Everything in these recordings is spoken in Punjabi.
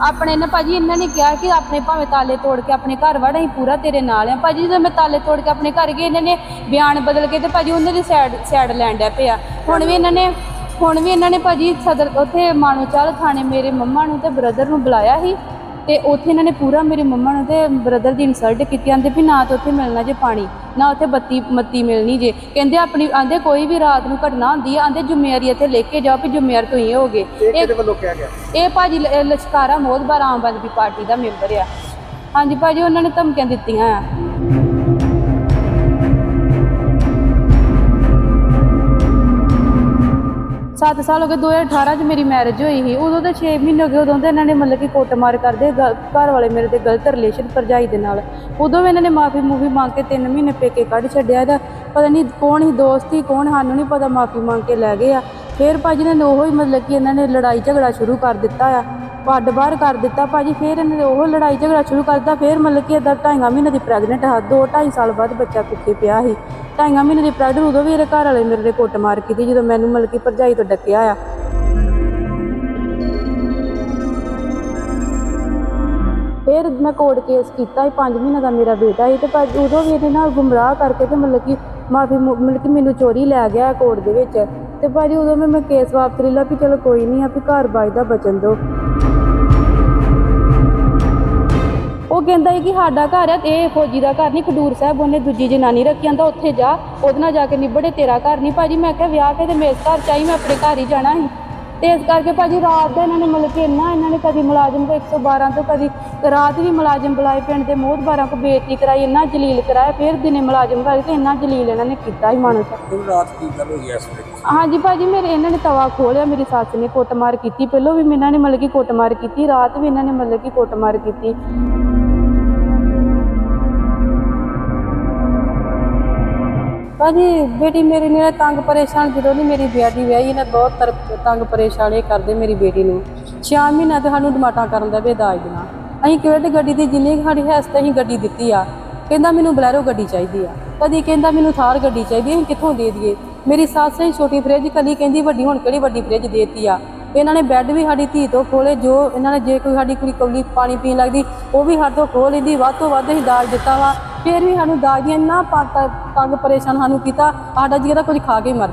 ਆਪਣੇ ਨਾ ਭਾਜੀ ਇਹਨਾਂ ਨੇ ਕਿਹਾ ਕਿ ਆਪਣੇ ਭਾਵੇਂ ਤਾਲੇ ਤੋੜ ਕੇ ਆਪਣੇ ਘਰ ਵੜ ਅਸੀਂ ਪੂਰਾ ਤੇਰੇ ਨਾਲ ਆ। ਭਾਜੀ ਜਦੋਂ ਮੈਂ ਤਾਲੇ ਤੋੜ ਕੇ ਆਪਣੇ ਘਰ ਗਏ ਇਹਨਾਂ ਨੇ ਬਿਆਨ ਬਦਲ ਕੇ ਤੇ ਭਾਜੀ ਉਹਨਾਂ ਦੀ ਸਾਈਡ ਸਾਈਡ ਲੈਣ ਡਿਆ ਪਿਆ। ਹੁਣ ਵੀ ਇਹਨਾਂ ਨੇ, ਹੁਣ ਵੀ ਇਹਨਾਂ ਨੇ ਭਾਜੀ ਸਦਰ, ਉੱਥੇ ਮਾਨੋਚਾਲ ਥਾਣੇ ਮੇਰੇ ਮੰਮਾ ਨੂੰ ਤੇ ਬ੍ਰਦਰ ਨੂੰ ਬੁਲਾਇਆ ਸੀ। ਤੇ ਉੱਥੇ ਇਹਨਾਂ ਨੇ ਪੂਰਾ ਮੇਰੀ ਮੰਮਾ ਨੂੰ ਤੇ ਬ੍ਰਦਰ ਦੀ ਇਨਸਲਟ ਕੀਤੀ ਆਂਦੇ ਵੀ ਨਾ ਤਾਂ ਉੱਥੇ ਮਿਲਣਾ ਜੇ ਪਾਣੀ ਨਾ ਉੱਥੇ ਬੱਤੀ ਮੱਤੀ ਮਿਲਣੀ ਜੇ। ਕਹਿੰਦੇ ਆਪਣੀ ਆਂਦੇ ਕੋਈ ਵੀ ਰਾਤ ਨੂੰ ਘਟਨਾ ਹੁੰਦੀ ਆ ਆਂਦੇ ਜ਼ਿੰਮੇਵਾਰੀ ਇੱਥੇ ਲੈ ਕੇ ਜਾਓ ਵੀ ਜ਼ਿੰਮੇਵਾਰ ਤੁਸੀਂ ਹੋਗੇ ਇਹ ਕਿਹਦੇ ਵੱਲੋਂ ਕਿਹਾ ਗਿਆ? ਇਹ ਭਾਜੀ ਲ- ਲਸ਼ਕਾਰਾ ਮੋਦਬਾਰ ਆਮ ਆਦਮੀ ਪਾਰਟੀ ਦਾ ਮੈਂਬਰ ਆ। ਹਾਂਜੀ ਭਾਜੀ ਉਹਨਾਂ ਨੇ ਧਮਕੀਆਂ ਦਿੱਤੀਆਂ ਆ। ਸੱਤ ਸਾਲ ਹੋ ਗਏ 2018 ਚ ਮੇਰੀ ਮੈਰਿਜ ਹੋਈ ਸੀ। ਉਦੋਂ ਤਾਂ 6 ਮਹੀਨੇ ਹੋ ਗਏ, ਉਦੋਂ ਤਾਂ ਇਹਨਾਂ ਨੇ ਮਤਲਬ ਕਿ ਕੁੱਟਮਾਰ ਕਰਦੇ ਗਲ ਘਰ ਵਾਲੇ ਮੇਰੇ ਤੇ ਗਲਤ ਰਿਲੇਸ਼ਨ ਭਰਜਾਈ ਦੇ ਨਾਲ। ਉਦੋਂ ਵੀ ਇਹਨਾਂ ਨੇ ਮਾਫੀ ਮੂਵੀ ਮੰਗ ਕੇ 3 ਮਹੀਨੇ ਪੇਕੇ ਕੱਢ ਛੱਡਿਆ ਇਹਦਾ। ਪਤਾ ਨਹੀਂ ਕੌਣ ਹੀ ਦੋਸਤ ਸੀ, ਕੌਣ ਸਾਨੂੰ ਨਹੀਂ ਪਤਾ, ਮਾਫੀ ਮੰਗ ਕੇ ਲੈ ਗਏ ਆ। ਫਿਰ ਭਾਜੀ ਨੇ ਉਹੋ ਹੀ ਮਤਲਬ ਕਿ ਇਹਨਾਂ ਨੇ ਲੜਾਈ ਝਗੜਾ ਸ਼ੁਰੂ ਕਰ ਦਿੱਤਾ ਆ। ਪੱਡ ਬਾਹਰ ਕਰ ਦਿੱਤਾ ਭਾਜੀ, ਫਿਰ ਇਹਨਾਂ ਨੇ ਉਹ ਲੜਾਈ ਝਗੜਾ ਸ਼ੁਰੂ ਕਰ ਦਿੱਤਾ, ਫਿਰ ਮਤਲਬ ਕਿ ਇਦਾਂ ਢਾਈਆਂ ਮਹੀਨੇ ਦੀ ਪ੍ਰੈਗਨੈਂਟ ਹਾਂ ਦੋ ਢਾਈ ਸਾਲ ਬਾਅਦ ਬੱਚਾ ਪਿੱਛੇ ਪਿਆ ਸੀ। ਢਾਈਆਂ ਮਹੀਨੇ ਦੀ ਪ੍ਰੈਗਨੈਂਟ ਉਦੋਂ ਵੀ ਇਹਦੇ ਘਰ ਵਾਲੇ ਮੇਰੇ ਦੇ ਕੁੱਟ ਮਾਰ ਕੀਤੀ, ਜਦੋਂ ਮੈਨੂੰ ਮਤਲਬ ਕਿ ਭਰਜਾਈ ਤੋਂ ਡੱਕਿਆ ਆ। ਫਿਰ ਮੈਂ ਕੋਰਟ ਕੇਸ ਕੀਤਾ ਸੀ 5 ਮਹੀਨੇ ਦਾ ਮੇਰਾ ਬੇਟਾ ਸੀ ਤੇ ਭਾਜੀ, ਉਦੋਂ ਵੀ ਇਹਦੇ ਨਾਲ ਗੁੰਮਰਾਹ ਕਰਕੇ ਤੇ ਮਤਲਬ ਕਿ ਮਾਫੀ ਮਤਲਬ ਕਿ ਮੈਨੂੰ ਚੋਰੀ ਲੈ ਗਿਆ ਕੋਰਟ ਦੇ ਵਿੱਚ। ਤੇ ਭਾਜੀ, ਉਦੋਂ ਮੈਂ ਮੈਂ ਕੇਸ ਵਾਪਸ ਲੈ ਲਿਆ ਵੀ ਚਲੋ ਕੋਈ ਨਹੀਂ ਆ, ਵੀ ਘਰ ਬਾਈ ਦਾ ਬਚਨ ਦੋ ਉਹ ਕਹਿੰਦਾ ਸੀ ਕਿ ਸਾਡਾ ਘਰ ਹੈ ਇਹ ਫੌਜੀ ਦਾ ਘਰ ਨਹੀਂ ਖਡੂਰ ਸਾਹਿਬ ਉਹਨੇ ਦੂਜੀ ਜਨਾਨੀ ਰੱਖੀ ਜਾਂਦਾ ਉੱਥੇ ਜਾ ਉਹਦੇ ਨਾਲ ਜਾ ਕੇ ਨਿਬੜੇ ਤੇਰਾ ਘਰ ਨਹੀਂ। ਭਾਜੀ ਮੈਂ ਕਿਹਾ ਵਿਆਹ ਕੇ ਤੇ ਮੇਰੇ ਘਰ ਚਾਹੀ ਮੈਂ ਆਪਣੇ ਘਰ ਹੀ ਜਾਣਾ ਸੀ। ਤੇ ਇਸ ਕਰਕੇ ਭਾਜੀ ਰਾਤ ਦਾ ਇਹਨਾਂ ਨੇ ਮਤਲਬ ਕਿ ਇੰਨਾ ਇਹਨਾਂ ਨੇ ਕਦੀ ਮੁਲਾਜ਼ਮ ਕੋ 112 ਤੋਂ ਕਦੀ ਰਾਤ ਵੀ ਮੁਲਾਜ਼ਮ ਬੁਲਾਏ ਪਿੰਡ ਦੇ ਮੋਹਤਬਾਰਾਂ ਕੋ ਬੇਇੱਜ਼ਤੀ ਕਰਾਈ ਇੰਨਾ ਜਲੀਲ ਕਰਾਇਆ ਫਿਰ ਦਿਨੇ ਮੁਲਾਜ਼ਮ ਘਰ ਤੇ ਇੰਨਾ ਜਲੀਲ ਇਹਨਾਂ ਨੇ ਕੀਤਾ ਹੀ ਮਾਨੋ ਸਾਹਿਬ ਰਾਤ ਕੀ ਗੱਲ ਹੋਈ ਇਸ ਵੇਲੇ? ਹਾਂਜੀ ਭਾਜੀ ਮੇਰੇ ਇਹਨਾਂ ਨੇ ਤਵਾ ਖੋਲਿਆ ਮੇਰੀ ਸੱਸ ਨੇ ਕੁੱਟਮਾਰ ਕੀਤੀ। ਪਹਿਲਾਂ ਵੀ ਇਹਨਾਂ ਨੇ ਮਤਲਬ ਕਿ ਕੁੱਟਮਾਰ ਕੀਤੀ ਰਾਤ ਵੀ ਇਹਨਾਂ ਨੇ ਮਤਲਬ ਕਿ ਕੁੱਟਮਾਰ ਕੀਤੀ। ਭਾਜੀ ਬੇਟੀ ਮੇਰੀ ਨੇ ਤੰਗ ਪਰੇਸ਼ਾਨ ਜਦੋਂ ਦੀ ਮੇਰੀ ਬੇਟੀ ਵਿਆਹੀ ਇਹਨੇ ਬਹੁਤ ਤਰ- ਤੰਗ ਪਰੇਸ਼ਾਨ ਇਹ ਕਰਦੇ ਮੇਰੀ ਬੇਟੀ ਨੂੰ। 6 ਮਹੀਨਾ ਤੇ ਸਾਨੂੰ ਡਮਾਟਾ ਕਰਨ ਦਾ ਵੀ ਦਾਜ ਦੇਣਾ। ਅਸੀਂ ਕਿਵੇਂ ਤੇ ਗੱਡੀ ਦੀ ਜਿੰਨੀ ਕੁ ਸਾਡੀ ਹੈਸ 'ਤੇ ਅਸੀਂ ਗੱਡੀ ਦਿੱਤੀ ਆ। ਕਹਿੰਦਾ ਮੈਨੂੰ ਬਲੈਰੋ ਗੱਡੀ ਚਾਹੀਦੀ ਆ। ਕਦੀ ਕਹਿੰਦਾ ਮੈਨੂੰ ਥਾਰ ਗੱਡੀ ਚਾਹੀਦੀ ਆ, ਅਸੀਂ ਕਿੱਥੋਂ ਦੇ ਦਈਏ? ਮੇਰੀ ਸੱਸ ਹੀ ਛੋਟੀ ਫ੍ਰਿਜ ਕਦੀ ਕਹਿੰਦੀ ਵੱਡੀ ਹੁਣ ਕਿਹੜੀ ਵੱਡੀ ਫ੍ਰਿਜ ਦੇਤੀ ਆ? ਇਹਨਾਂ ਨੇ ਬੈੱਡ ਵੀ ਸਾਡੀ ਧੀ ਤੋਂ ਖੋਲੇ ਜੋ ਇਹਨਾਂ ਨੇ ਜੇ ਕੋਈ ਸਾਡੀ ਕੁੜੀ ਕੌਲੀ ਪਾਣੀ ਪੀਣ ਲੱਗਦੀ ਉਹ ਵੀ ਸਾਡੇ ਤੋਂ ਖੋਹ ਲੈਂਦੀ ਵੱਧ ਤੋਂ ਵੱਧ ਅਸੀਂ ਦਾਜ ਦਿੱਤਾ ਵਾ। ਫਿਰ ਵੀ ਸਾਨੂੰ ਦਾਜ ਦੀਆਂ ਤ- ਤੰਗ ਪਰੇਸ਼ਾਨ ਸਾਨੂੰ ਕੀਤਾ ਸਾਡਾ ਜੀ ਕੁਝ ਖਾ ਕੇ ਹੀ ਮਰ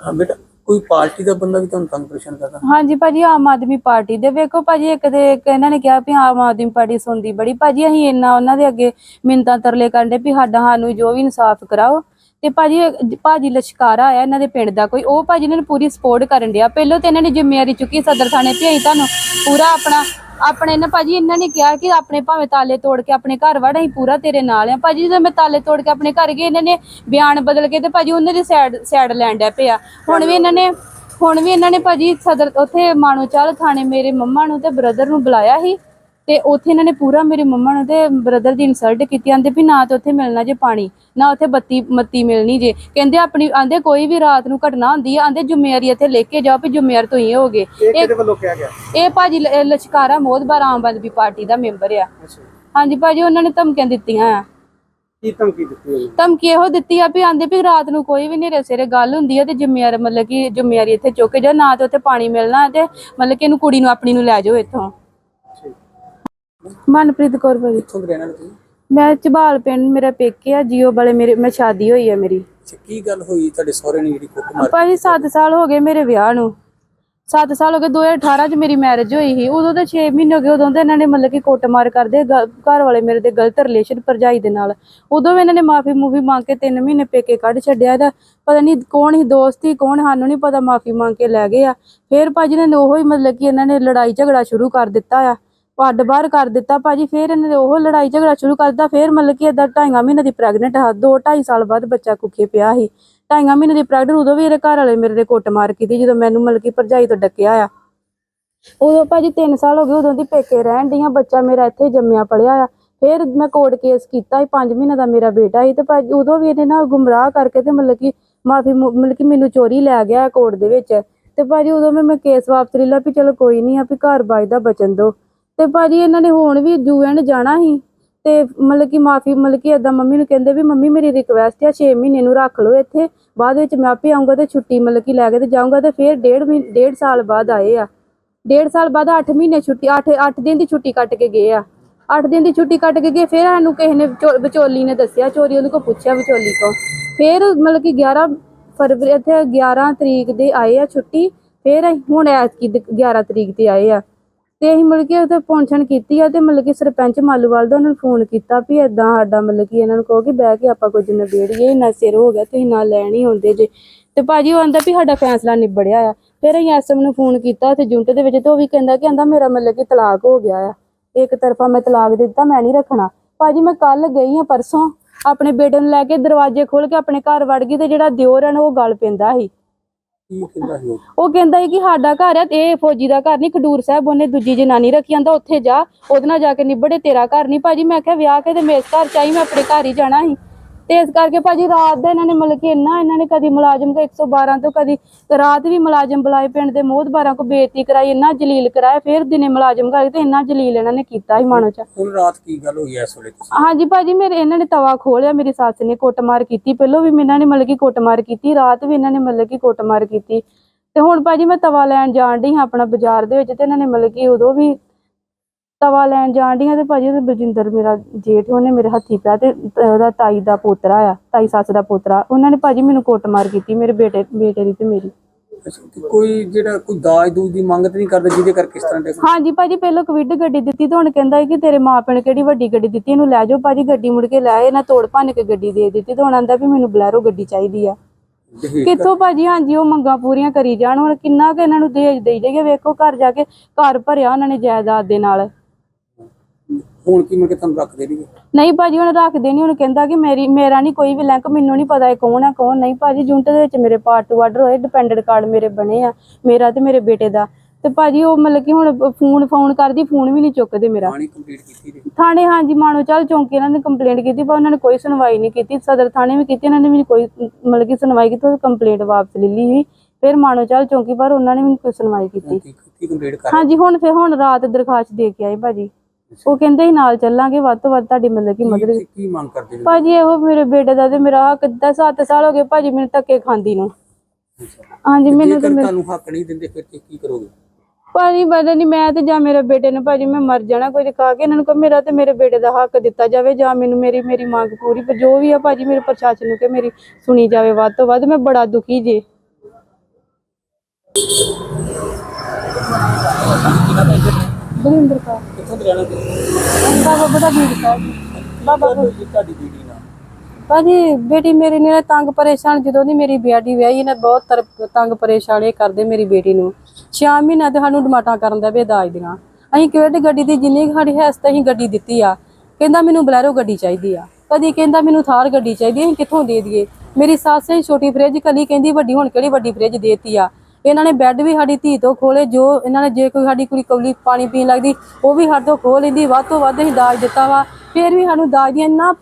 ਹਾਂ ਬੇਟਾ ਕੋਈ ਪਾਰਟੀ ਦਾ ਬੰਦਾ ਵੀ ਤੁਹਾਨੂੰ ਤੰਗ ਪਰੇਸ਼ਾਨ ਕਰਦਾ? ਹਾਂਜੀ ਭਾਜੀ ਆਮ ਆਦਮੀ ਪਾਰਟੀ ਦੇ। ਵੇਖੋ ਭਾਜੀ ਇੱਕ ਦੇ ਇੱਕ ਇਹਨਾਂ ਨੇ ਕਿਹਾ ਵੀ ਆਮ ਆਦਮੀ ਪਾਰਟੀ ਸੁਣਦੀ ਬੜੀ। ਭਾਜੀ ਅਸੀਂ ਇੰਨਾ ਉਹਨਾਂ ਦੇ ਅੱਗੇ ਮਿੰਤਾਂ ਤਰਲੇ ਕਰਦੇ ਵੀ ਸਾਡਾ ਸਾਨੂੰ ਜੋ ਵੀ ਇਨਸਾਫ ਕਰਾਓ ਤੇ ਭਾਜੀ ਭਾਜੀ ਲਸ਼ਕਾਰਾ ਆਇਆ ਇਹਨਾਂ ਦੇ ਪਿੰਡ ਦਾ ਕੋਈ, ਉਹ ਭਾਜੀ ਇਹਨਾਂ ਨੂੰ ਪੂਰੀ ਸਪੋਰਟ ਕਰਨ ਡਿਆ। ਪਹਿਲਾਂ ਤੇ ਇਹਨਾਂ ਨੇ ਜ਼ਿੰਮੇਵਾਰੀ ਚੁੱਕੀ, ਸਦਰ ਥਾਣੇ ਤੇ ਤੁਹਾਨੂੰ, ਪੂਰਾ ਆਪਣਾ, ਆਪਣੇ ਨਾ ਭਾਜੀ ਇਹਨਾਂ ਨੇ ਕਿਹਾ ਕਿ ਆਪਣੇ ਭਾਵੇਂ ਤਾਲੇ ਤੋੜ ਕੇ ਆਪਣੇ ਘਰ ਵੜ ਅਸੀਂ ਪੂਰਾ ਤੇਰੇ ਨਾਲ ਆ। ਭਾਜੀ ਜਦੋਂ ਮੈਂ ਤਾਲੇ ਤੋੜ ਕੇ ਆਪਣੇ ਘਰ ਗਏ ਇਹਨਾਂ ਨੇ ਬਿਆਨ ਬਦਲ ਕੇ ਤੇ ਭਾਜੀ ਉਹਨਾਂ ਦੀ ਸਾਈਡ ਸਾਈਡ ਲੈਣ ਡਿਆ ਪਿਆ। ਹੁਣ ਵੀ ਇਹਨਾਂ ਨੇ, ਹੁਣ ਵੀ ਇਹਨਾਂ ਨੇ ਭਾਜੀ ਸਦਰ, ਉੱਥੇ ਮਾਨੋਚਾਲ ਥਾਣੇ ਮੇਰੇ ਮੰਮਾ ਨੂੰ ਤੇ ਬ੍ਰਦਰ ਨੂੰ ਬੁਲਾਇਆ ਸੀ। ਤੇ ਉੱਥੇ ਇਹਨਾਂ ਨੇ ਪੂਰਾ ਮੇਰੀ ਮੰਮਾ ਨੂੰ ਤੇ ਬ੍ਰਦਰ ਦੀ ਇਨਸਲਟ ਕੀਤੀ ਆਂਦੇ ਵੀ ਨਾ ਤਾਂ ਉੱਥੇ ਮਿਲਣਾ ਜੇ ਪਾਣੀ ਨਾ ਉੱਥੇ ਬੱਤੀ ਮੱਤੀ ਮਿਲਣੀ ਜੇ। ਕਹਿੰਦੇ ਆਪਣੀ ਆਂਦੇ ਕੋਈ ਵੀ ਰਾਤ ਨੂੰ ਘਟਨਾ ਹੁੰਦੀ ਆ ਆਂਦੇ ਜ਼ਿੰਮੇਵਾਰੀ ਇੱਥੇ ਲੈ ਕੇ ਜਾਓ ਵੀ ਜ਼ਿੰਮੇਵਾਰ ਤੁਸੀਂ ਹੋਗੇ ਇਹ ਕਿਹਦੇ ਵੱਲੋਂ ਕਿਹਾ ਗਿਆ? ਇਹ ਭਾਜੀ ਲ- ਲਸ਼ਕਾਰਾ ਮੋਦਬਾਰ ਆਮ ਆਦਮੀ ਪਾਰਟੀ ਦਾ ਮੈਂਬਰ ਆ। ਹਾਂਜੀ ਭਾਜੀ ਉਹਨਾਂ ਨੇ ਧਮਕੀਆਂ ਦਿੱਤੀਆਂ ਆ। ਕੀ ਧਮਕੀ ਦਿੱਤੀ ਧਮਕੀ ਇਹੋ ਦਿੱਤੀ ਆ ਵੀ ਆਂਦੇ ਵੀ ਰਾਤ ਨੂੰ ਕੋਈ ਵੀ ਨੇਰੇ ਸਿਰੇ ਗੱਲ ਹੁੰਦੀ ਆ ਤੇ ਜ਼ਿੰਮੇਵਾਰ ਮਤਲਬ ਕਿ ਜ਼ਿੰਮੇਵਾਰੀ ਇੱਥੇ ਚੁੱਕ ਜਾ ਨਾ ਤੇ ਉੱਥੇ ਪਾਣੀ ਮਿਲਣਾ ਤੇ ਮਤਲਬ ਕਿ ਇਹਨੂੰ ਕੁੜੀ ਨੂੰ ਆਪਣੀ ਨੂੰ ਲੈ ਜਾਓ ਇੱਥੋਂ। ਮਨਪ੍ਰੀਤ ਕੌਰ ਭਾਜੀ। ਕਿੱਥੋਂ ਦੇ ਰਹਿਣ ਵਾਲੇ ਤੁਸੀਂ? ਮੈਂ ਝਬਾਲ ਪਿੰਡ ਮੇਰਾ ਪੇਕੇ ਆ ਜੀਓ ਵਾਲੇ ਮੇਰੇ ਮੈਂ ਸ਼ਾਦੀ ਹੋਈ ਆ ਮੇਰੀ। ਅੱਛਾ, ਕੀ ਗੱਲ ਹੋਈ ਤੁਹਾਡੇ ਸਹੁਰੇ ਨੇ ਜਿਹੜੀ ਕੁੱਟ ਮਾਰ ਭਾਜੀ 7 ਸਾਲ ਹੋ ਗਏ ਮੇਰੇ ਵਿਆਹ ਨੂੰ। 7 ਸਾਲ ਹੋ ਗਏ 2018 ਚ ਮੇਰੀ ਮੈਰਿਜ ਹੋਈ ਸੀ। ਉਦੋਂ ਤਾਂ 6 ਮਹੀਨੇ ਹੋ ਗਏ ਉਦੋਂ ਤਾਂ ਇਹਨਾਂ ਨੇ ਮਤਲਬ ਕਿ ਕੁੱਟਮਾਰ ਕਰਦੇ ਗ- ਘਰ ਵਾਲੇ ਮੇਰੇ ਦੇ ਗਲਤ ਰਿਲੇਸ਼ਨ ਭਰਜਾਈ ਦੇ ਨਾਲ। ਉਦੋਂ ਵੀ ਇਹਨਾਂ ਨੇ ਮਾਫੀ ਮੂਵੀ ਮੰਗ ਕੇ 3 ਮਹੀਨੇ ਪੇਕੇ ਕੱਢ ਛੱਡਿਆ ਇਹਦਾ। ਪਤਾ ਨਹੀਂ ਕੌਣ ਹੀ ਦੋਸਤ ਸੀ ਕੌਣ ਸਾਨੂੰ ਨਹੀਂ ਪਤਾ ਮਾਫੀ ਮੰਗ ਕੇ ਲੈ ਗਏ ਆ। ਫਿਰ ਭਾਜੀ ਨੇ ਉਹੋ ਹੀ ਮਤਲਬ ਕਿ ਇਹਨਾਂ ਨੇ ਲੜਾਈ ਝਗੜਾ ਸ਼ੁਰੂ ਕਰ ਦਿੱਤਾ ਆ। ਪੱਡ ਬਾਹਰ ਕਰ ਦਿੱਤਾ ਭਾਜੀ, ਫਿਰ ਇਹਨਾਂ ਨੇ ਉਹ ਲੜਾਈ ਝਗੜਾ ਸ਼ੁਰੂ ਕਰ ਦਿੱਤਾ, ਫਿਰ ਮਤਲਬ ਕਿ ਇਦਾਂ ਢਾਈਆਂ ਮਹੀਨੇ ਦੀ ਪ੍ਰੈਗਨੈਂਟ ਆ, ਦੋ ਢਾਈ ਸਾਲ ਬਾਅਦ ਬੱਚਾ ਕੁੱਖੇ ਪਿਆ ਸੀ। ਢਾਈਆਂ ਮਹੀਨੇ ਦੀ ਪ੍ਰੈਗਨੈਂਟ ਉਦੋਂ ਵੀ ਇਹਦੇ ਘਰ ਵਾਲੇ ਮੇਰੇ ਦੇ ਕੁੱਟ ਮਾਰ ਕੀਤੀ, ਜਦੋਂ ਮੈਨੂੰ ਮਤਲਬ ਕਿ ਭਰਜਾਈ ਤੋਂ ਡੱਕਿਆ ਆ। ਉਦੋਂ ਭਾਜੀ 3 ਸਾਲ ਹੋ ਗਏ ਉਦੋਂ ਦੀ ਪੇਕੇ ਰਹਿਣ ਡੀਆਂ ਬੱਚਾ ਮੇਰਾ ਇੱਥੇ ਜੰਮਿਆ ਪਲਿਆ ਆ। ਫਿਰ ਮੈਂ ਕੋਰਟ ਕੇਸ ਕੀਤਾ ਸੀ 5 ਮਹੀਨੇ ਦਾ ਮੇਰਾ ਬੇਟਾ ਸੀ ਤੇ ਭਾਜੀ ਉਦੋਂ ਵੀ ਇਹਨੇ ਨਾ ਗੁੰਮਰਾਹ ਕਰਕੇ ਤੇ ਮਤਲਬ ਕਿ ਮਾਫੀ ਮਤਲਬ ਕਿ ਮੈਨੂੰ ਚੋਰੀ ਲੈ ਗਿਆ ਕੋਰਟ ਦੇ ਵਿੱਚ। ਤੇ ਭਾਜੀ ਉਦੋਂ ਮੈਂ ਮੈਂ ਕੇਸ ਵਾਪਸ ਲੈ ਲਾ ਵੀ ਚਲੋ ਕੋਈ ਨਹੀਂ ਆ ਵੀ ਘਰ ਬਾਈ ਦਾ ਬਚਨ ਦੋ। ਤੇ ਭਾਜੀ ਇਹਨਾਂ ਨੇ ਹੁਣ ਵੀ ਯੂਐਨ ਜਾਣਾ ਸੀ ਤੇ ਮਤਲਬ ਕਿ ਮਾਫੀ, ਮਤਲਬ ਕਿ ਏਦਾਂ ਮੰਮੀ ਨੂੰ ਕਹਿੰਦੇ ਵੀ ਮੰਮੀ ਮੇਰੀ ਰਿਕਵੈਸਟ ਆ 6 ਮਹੀਨੇ ਨੂੰ ਰੱਖ ਲਓ ਇੱਥੇ, ਬਾਅਦ ਵਿੱਚ ਮੈਂ ਆਪੇ ਆਉਂਗਾ ਤੇ ਛੁੱਟੀ ਮਤਲਬ ਕਿ ਲੈ ਕੇ ਤੇ ਜਾਊਂਗਾ ਤੇ ਫਿਰ ਡੇਢ ਮਹੀਨੇ, ਡੇਢ ਸਾਲ ਬਾਅਦ ਆਏ ਆ। ਡੇਢ ਸਾਲ ਬਾਅਦ 8 ਮਹੀਨੇ ਛੁੱਟੀ 8 8 ਦਿਨ ਦੀ ਛੁੱਟੀ ਕੱਟ ਕੇ ਗਏ ਆ। 8 ਦਿਨ ਦੀ ਛੁੱਟੀ ਕੱਟ ਕੇ ਗਏ, ਫਿਰ ਸਾਨੂੰ ਕਿਸੇ ਨੇ ਵਿਚੋਲੀ ਨੇ ਦੱਸਿਆ, ਚੋਰੀ ਉਹਦੇ ਕੋਲ ਪੁੱਛਿਆ ਵਿਚੋਲੀ ਤੋਂ ਫਿਰ ਮਤਲਬ ਕਿ 11 ਫਰਵਰੀ, ਇੱਥੇ 11 ਤਰੀਕ ਦੇ ਆਏ ਆ ਛੁੱਟੀ, ਫਿਰ ਹੁਣ ਐਤਕੀ ਦੇ 11 ਤਰੀਕ ਤੇ ਆਏ ਆ। ਤੇ ਅਸੀਂ ਮਤਲਬ ਕਿ ਉੱਥੇ ਪਹੁੰਚਣ ਕੀਤੀ ਆ ਤੇ ਮਤਲਬ ਕਿ ਸਰਪੰਚ ਮਾਲੂਵਾਲ ਦਾ ਉਹਨਾਂ ਨੂੰ ਫੋਨ ਕੀਤਾ ਵੀ ਏਦਾਂ ਸਾਡਾ ਮਤਲਬ ਕਿ ਇਹਨਾਂ ਨੂੰ ਕਹੋ ਕਿ ਬਹਿ ਕੇ ਆਪਾਂ ਕੁਝ ਨਿਬੇੜੀਏ, ਇੰਨਾ ਸਿਰ ਹੋ ਗਿਆ ਤੁਸੀਂ ਨਾ ਲੈਣ ਹੀ ਆਉਂਦੇ ਜੇ। ਤੇ ਭਾਜੀ ਉਹ ਆਂਦਾ ਵੀ ਸਾਡਾ ਫੈਸਲਾ ਨਿਬੜਿਆ ਆ। ਫਿਰ ਅਸੀਂ ਐਸਐਮ ਨੂੰ ਫੋਨ ਕੀਤਾ ਤੇ ਜੁੰਟ ਦੇ ਵਿੱਚ ਤੇ ਉਹ ਵੀ ਕਹਿੰਦਾ ਕਿ ਆਂਦਾ ਮੇਰਾ ਮਤਲਬ ਕਿ ਤਲਾਕ ਹੋ ਗਿਆ ਆ। ਇੱਕ ਤਰਫਾ ਮੈਂ ਤਲਾਕ ਦੇ ਦਿੱਤਾ, ਮੈਂ ਨਹੀਂ ਰੱਖਣਾ। ਭਾਜੀ ਮੈਂ ਕੱਲ ਗਈ ਆ ਪਰਸੋਂ, ਆਪਣੇ ਬੇਟੇ ਨੂੰ ਲੈ ਕੇ ਦਰਵਾਜ਼ੇ ਖੋਲ ਕੇ ਆਪਣੇ ਘਰ ਵੜ ਗਈ ਤੇ ਜਿਹੜਾ ਦਿਓਰ ਆ ਉਹ ਗੱਲ ਪੈਂਦਾ ਸੀ। ਕੀ ਕਹਿੰਦਾ ਸੀ ਉਹ? ਉਹ ਕਹਿੰਦਾ ਸੀ ਕਿ ਸਾਡਾ ਘਰ ਆ ਤੇ ਇਹ ਫੌਜੀ ਦਾ ਘਰ ਨਹੀਂ, ਖਡੂਰ ਸਾਹਿਬ ਉਹਨੇ ਦੂਜੀ ਜਨਾਨੀ ਰੱਖੀ ਆਂਦਾ ਉੱਥੇ ਜਾ, ਉਹਦੇ ਨਾਲ ਜਾ ਕੇ ਨਿਬੜੇ ਤੇਰਾ ਘਰ ਨਹੀਂ, ਭਾਜੀ ਮੈਂ ਕਿਹਾ ਵਿਆਹ ਕੇ ਤੇ ਮੇਰੇ ਘਰ ਚਾਹੀ ਮੈਂ ਆਪਣੇ ਘਰ ਹੀ ਜਾਣਾ ਸੀ। ਤੇ ਇਸ ਕਰਕੇ ਭਾਜੀ ਰਾਤ ਦਾ ਇਹਨਾਂ ਨੇ ਮਤਲਬ ਕਿ ਇੰਨਾ ਇਹਨਾਂ ਨੇ ਕਦੀ ਮੁਲਾਜ਼ਮ ਕੋ 112 ਤੋਂ ਕਦੀ ਤੇ ਰਾਤ ਵੀ ਮੁਲਾਜ਼ਮ ਬੁਲਾਏ ਪਿੰਡ ਦੇ ਮੋਹਤਬਾਰਾਂ ਕੋ ਬੇਇੱਜ਼ਤੀ ਕਰਾਈ ਇੰਨਾ ਜਲੀਲ ਕਰਾਇਆ ਫਿਰ ਦਿਨੇ ਮੁਲਾਜ਼ਮ ਕਰਕੇ ਤੇ ਇੰਨਾ ਜਲੀਲ ਇਹਨਾਂ ਨੇ ਕੀਤਾ ਸੀ ਮਾਣੋ ਚ। ਹੁਣ ਰਾਤ ਕੀ ਗੱਲ ਹੋਈ ਐ ਇਸ ਵੇਲੇ ਤੁਸੀਂ? ਹਾਂਜੀ ਭਾਜੀ ਮੇਰੇ ਇਹਨਾਂ ਨੇ ਤਵਾ ਖੋਲਿਆ ਮੇਰੀ ਸੱਸ ਨੇ ਕੁੱਟਮਾਰ ਕੀਤੀ ਪਹਿਲੋਂ ਵੀ ਇਹਨਾਂ ਨੇ ਮਤਲਬ ਕਿ ਕੁੱਟਮਾਰ ਕੀਤੀ ਰਾਤ ਵੀ ਇਹਨਾਂ ਨੇ ਮਤਲਬ ਕਿ ਕੁੱਟਮਾਰ ਕੀਤੀ। ਤੇ ਹੁਣ ਭਾਜੀ ਮੈਂ ਤਵਾ ਲੈਣ ਜਾਣ ਡਈ ਹਾਂ ਆਪਣਾ ਬਾਜ਼ਾਰ ਦੇ ਵਿੱਚ ਤੇ ਇਹਨਾਂ ਨੇ ਮਤਲਬ ਕਿ ਉਦੋਂ ਵੀ ਤਵਾ ਲੈਣ ਜਾਣ ਹਾਂ ਤੇ ਭਾਜੀ ਉਹ ਬਲਜਿੰਦਰ ਮੇਰਾ ਜੇਠ ਉਹਨੇ ਮੇਰੇ ਹੱਥੀ ਪਿਆ ਤੇ ਉਹਦਾ ਤਾਈ ਦਾ ਪੋਤਰਾ ਆ ਤਾਈ ਸੱਸ ਦਾ ਪੋਤਰਾ ਉਹਨਾਂ ਨੇ ਭਾਜੀ ਮੈਨੂੰ ਕੁੱਟਮਾਰ ਕੀਤੀ ਮੇਰੇ ਬੇਟੇ ਬੇਟੇ ਦੀ ਤੇ ਮੇਰੀ। ਕੋਈ ਜਿਹੜਾ ਕੋਈ ਦਾਜ ਦੂਜ ਦੀ ਮੰਗ ਤੇ ਨਹੀਂ ਕਰਦੇ ਜਿਹਦੇ ਕਰਕੇ ਇਸ ਤਰ੍ਹਾਂ ਦੇ ਹਾਂਜੀ ਭਾਜੀ ਪਹਿਲਾਂ ਕਵਿਡ ਗੱਡੀ ਦਿੱਤੀ ਤੇ ਹੁਣ ਕਹਿੰਦਾ ਹੈ ਕਿ ਤੇਰੇ ਮਾਪਿਆਂ ਨੇ ਕਿਹੜੀ ਵੱਡੀ ਗੱਡੀ ਦਿੱਤੀ ਇਹਨੂੰ ਲੈ ਜਾਓ ਭਾਜੀ ਗੱਡੀ ਮੁੜ ਕੇ ਲੈ ਆਏ ਨਾ ਤੋੜ ਭੰਨ ਕੇ ਗੱਡੀ ਦੇ ਦਿੱਤੀ ਤੇ ਹੁਣ ਆਂਦਾ ਵੀ ਮੈਨੂੰ ਬਲੈਰੋ ਗੱਡੀ ਚਾਹੀਦੀ ਆ। ਕਿੱਥੋਂ ਭਾਜੀ ਹਾਂਜੀ ਉਹ ਮੰਗਾਂ ਪੂਰੀਆਂ ਕਰੀ ਜਾਣ ਹੁਣ ਕਿੰਨਾ ਕੁ ਇਹਨਾਂ ਨੂੰ ਦਹੇਜ ਦੇਈ ਜਾਈਏ ਵੇਖੋ ਘਰ ਜਾ ਕੇ ਘਰ ਭਰਿਆ ਉਹਨਾਂ ਨੇ ਜਾਇਦਾਦ ਦੇ ਨਾਲ। ਹੁਣ ਕੀ ਮੈਂ ਕਿ ਤੁਹਾਨੂੰ ਰੱਖਦੇ ਨਹੀਂ ਨਹੀਂ ਭਾਜੀ ਹੁਣ ਰੱਖਦੇ ਨਹੀਂ ਹੁਣ ਕਹਿੰਦਾ ਕਿ ਮੇਰੀ ਮੇਰਾ ਨਹੀਂ ਕੋਈ ਵੀ ਲਿੰਕ ਮੈਨੂੰ ਨਹੀਂ ਪਤਾ ਇਹ ਕੌਣ ਆ ਕੌਣ ਨਹੀਂ। ਭਾਜੀ ਜੁੰਟ ਦੇ ਵਿੱਚ ਮੇਰੇ ਪਾਰਟ ਟੂ ਆਰਡਰ ਹੋਏ ਡਿਪੈਂਡੈਂਟ ਕਾਰਡ ਮੇਰੇ ਬਣੇ ਆ ਮੇਰਾ ਤੇ ਮੇਰੇ ਬੇਟੇ ਦਾ। ਤੇ ਭਾਜੀ ਉਹ ਮਤਲਬ ਕਿ ਹੁਣ ਫੋਨ ਫੋਨ ਕਰਦੀ ਫੋਨ ਵੀ ਨਹੀਂ ਚੁੱਕਦੇ ਮੇਰਾ। ਪਾਣੀ ਕੰਪਲੀਟ ਕੀਤੀ ਜੀ? ਥਾਣੇ ਹਾਂਜੀ ਮਾਣੋ ਚੱਲ ਚੌਂਕੀ ਇਹਨਾਂ ਨੇ ਕੰਪਲੇਂਟ ਕੀਤੀ ਪਰ ਉਹਨਾਂ ਨੇ ਕੋਈ ਸੁਣਵਾਈ ਨਹੀਂ ਕੀਤੀ। ਸਦਰ ਥਾਣੇ ਵੀ ਕੀਤੀ ਇਹਨਾਂ ਨੇ ਵੀ ਕੋਈ ਮਤਲਬ ਕਿ ਸੁਣਵਾਈ ਕੀਤੀ ਉਹ ਕੰਪਲੇਂਟ ਵਾਪਸ ਲੈ ਲਈ ਸੀ। ਫਿਰ ਮਾਣੋ ਚੱਲ ਚੌਂਕੀ ਪਰ ਉਹਨਾਂ ਨੇ ਵੀ ਕੋਈ ਸੁਣਵਾਈ ਕੀਤੀ। ਕੀ ਕੀ ਕੰਪਲੀਟ ਕਰ ਹਾਂਜੀ ਹੁਣ ਫਿਰ ਹੁਣ ਰਾਤ ਦਰਖਾਸਤ ਦੇ ਕੇ ਆਏ ਭਾਜੀ। ਉਹ ਕਹਿੰਦੇ ਸੀ ਨਾਲ ਚੱਲਾਂਗੇ ਵੱਧ ਤੋਂ ਵੱਧ ਤੁਹਾਡੀ ਮਤਲਬ ਕਿ ਮਦਦ ਕੀ ਕੀ ਮੰਗ ਕਰਦੇ ਭਾਜੀ ਇਹੋ ਮੇਰੇ ਬੇਟੇ ਦਾ ਤੇ ਮੇਰਾ ਹੱਕ ਦਾ 7 ਸਾਲ ਹੋ ਗਏ ਭਾਜੀ ਮੈਨੂੰ ਧੱਕੇ ਖਾਂਦੀ ਨੂੰ। ਹਾਂਜੀ ਮੈਨੂੰ ਜੇਕਰ ਤੁਹਾਨੂੰ ਹੱਕ ਨਹੀਂ ਦਿੰਦੇ ਫਿਰ ਤੁਸੀਂ ਕੀ ਕਰੋਗੇ? ਭਾਜੀ ਪਤਾ ਨਹੀਂ ਮੈਂ ਤੇ ਜਾਂ ਮੇਰੇ ਬੇਟੇ ਨੂੰ ਭਾਜੀ ਮੈਂ ਮਰ ਜਾਣਾ ਕੋਈ ਦਿਖਾ ਕੇ ਇਹਨਾਂ ਨੂੰ ਕਹ ਮੇਰਾ ਤੇ ਮੇਰੇ ਬੇਟੇ ਦਾ ਹੱਕ ਦਿੱਤਾ ਜਾਵੇ ਜਾਂ ਮੈਨੂੰ ਮੇਰੀ ਮੇਰੀ ਮੰਗ ਪੂਰੀ ਪਰ ਜੋ ਵੀ ਆ ਭਾਜੀ ਮੇਰੇ ਪ੍ਰਸ਼ਾਸਨ ਨੂੰ ਕਿ ਮੇਰੀ ਸੁਣੀ ਜਾਵੇ ਵੱਧ ਤੋਂ ਵੱਧ ਮੈਂ ਬੜਾ ਦੁਖੀ ਜੇ। ਬਲਿੰਦਰ ਕਾ ਕਿੱਥੋਂ ਦੇ ਰਹਿਣਾ ਤੁਸੀਂ ਬਾਬਾ ਬੜਾ ਵੀਰ ਸਾਹਿਬ ਬਾਬਾ ਤੁਹਾਡੀ ਤੁਹਾਡੀ ਬੀੜੀ ਨਾਲ। ਭਾਜੀ ਬੇਟੀ ਮੇਰੀ ਨੇ ਤੰਗ ਪਰੇਸ਼ਾਨ ਜਦੋਂ ਦੀ ਮੇਰੀ ਬੇਟੀ ਵਿਆਹੀ ਇਹਨੇ ਬਹੁਤ ਤਰ- ਤੰਗ ਪਰੇਸ਼ਾਨ ਇਹ ਕਰਦੇ ਮੇਰੀ ਬੇਟੀ ਨੂੰ। 6 ਮਹੀਨਾ ਤੇ ਸਾਨੂੰ ਡਮਾਟਾ ਕਰਨ ਦਾ ਵੀ ਦਾਜ ਦੀਆਂ ਅਸੀਂ ਕਿਹੜੀ ਗੱਡੀ ਦੀ ਜਿੰਨੀ ਕੁ ਸਾਡੀ ਹੈਸਤ ਅਸੀਂ ਗੱਡੀ ਦਿੱਤੀ ਆ। ਕਹਿੰਦਾ ਮੈਨੂੰ ਬਲੈਰੋ ਗੱਡੀ ਚਾਹੀਦੀ ਆ। ਕਦੀ ਕਹਿੰਦਾ ਮੈਨੂੰ ਥਾਰ ਗੱਡੀ ਚਾਹੀਦੀ ਆ, ਅਸੀਂ ਕਿੱਥੋਂ ਦੇ ਦਈਏ? ਮੇਰੀ ਸੱਸ ਹੀ ਛੋਟੀ ਫ੍ਰਿਜ ਕਦੀ ਕਹਿੰਦੀ ਵੱਡੀ ਹੁਣ ਕਿਹੜੀ ਵੱਡੀ ਫ੍ਰਿਜ ਦੇਤੀ ਆ? ਇਹਨਾਂ ਨੇ ਬੈੱਡ ਵੀ ਸਾਡੀ ਧੀ ਤੋਂ ਖੋਲੇ ਜੋ ਇਹਨਾਂ ਨੇ ਜੇ ਕੋਈ ਸਾਡੀ ਕੁੜੀ ਕੌਲੀ ਪਾਣੀ ਪੀਣ ਲੱਗਦੀ ਉਹ ਵੀ ਸਾਡੇ ਤੋਂ ਖੋਹ ਲੈਂਦੀ ਵੱਧ ਤੋਂ ਵੱਧ ਅਸੀਂ ਦਾਜ ਦਿੱਤਾ ਵਾ। ਫਿਰ ਵੀ ਸਾਨੂੰ ਦਾਜ ਦੀਆਂ ਇੰਨਾ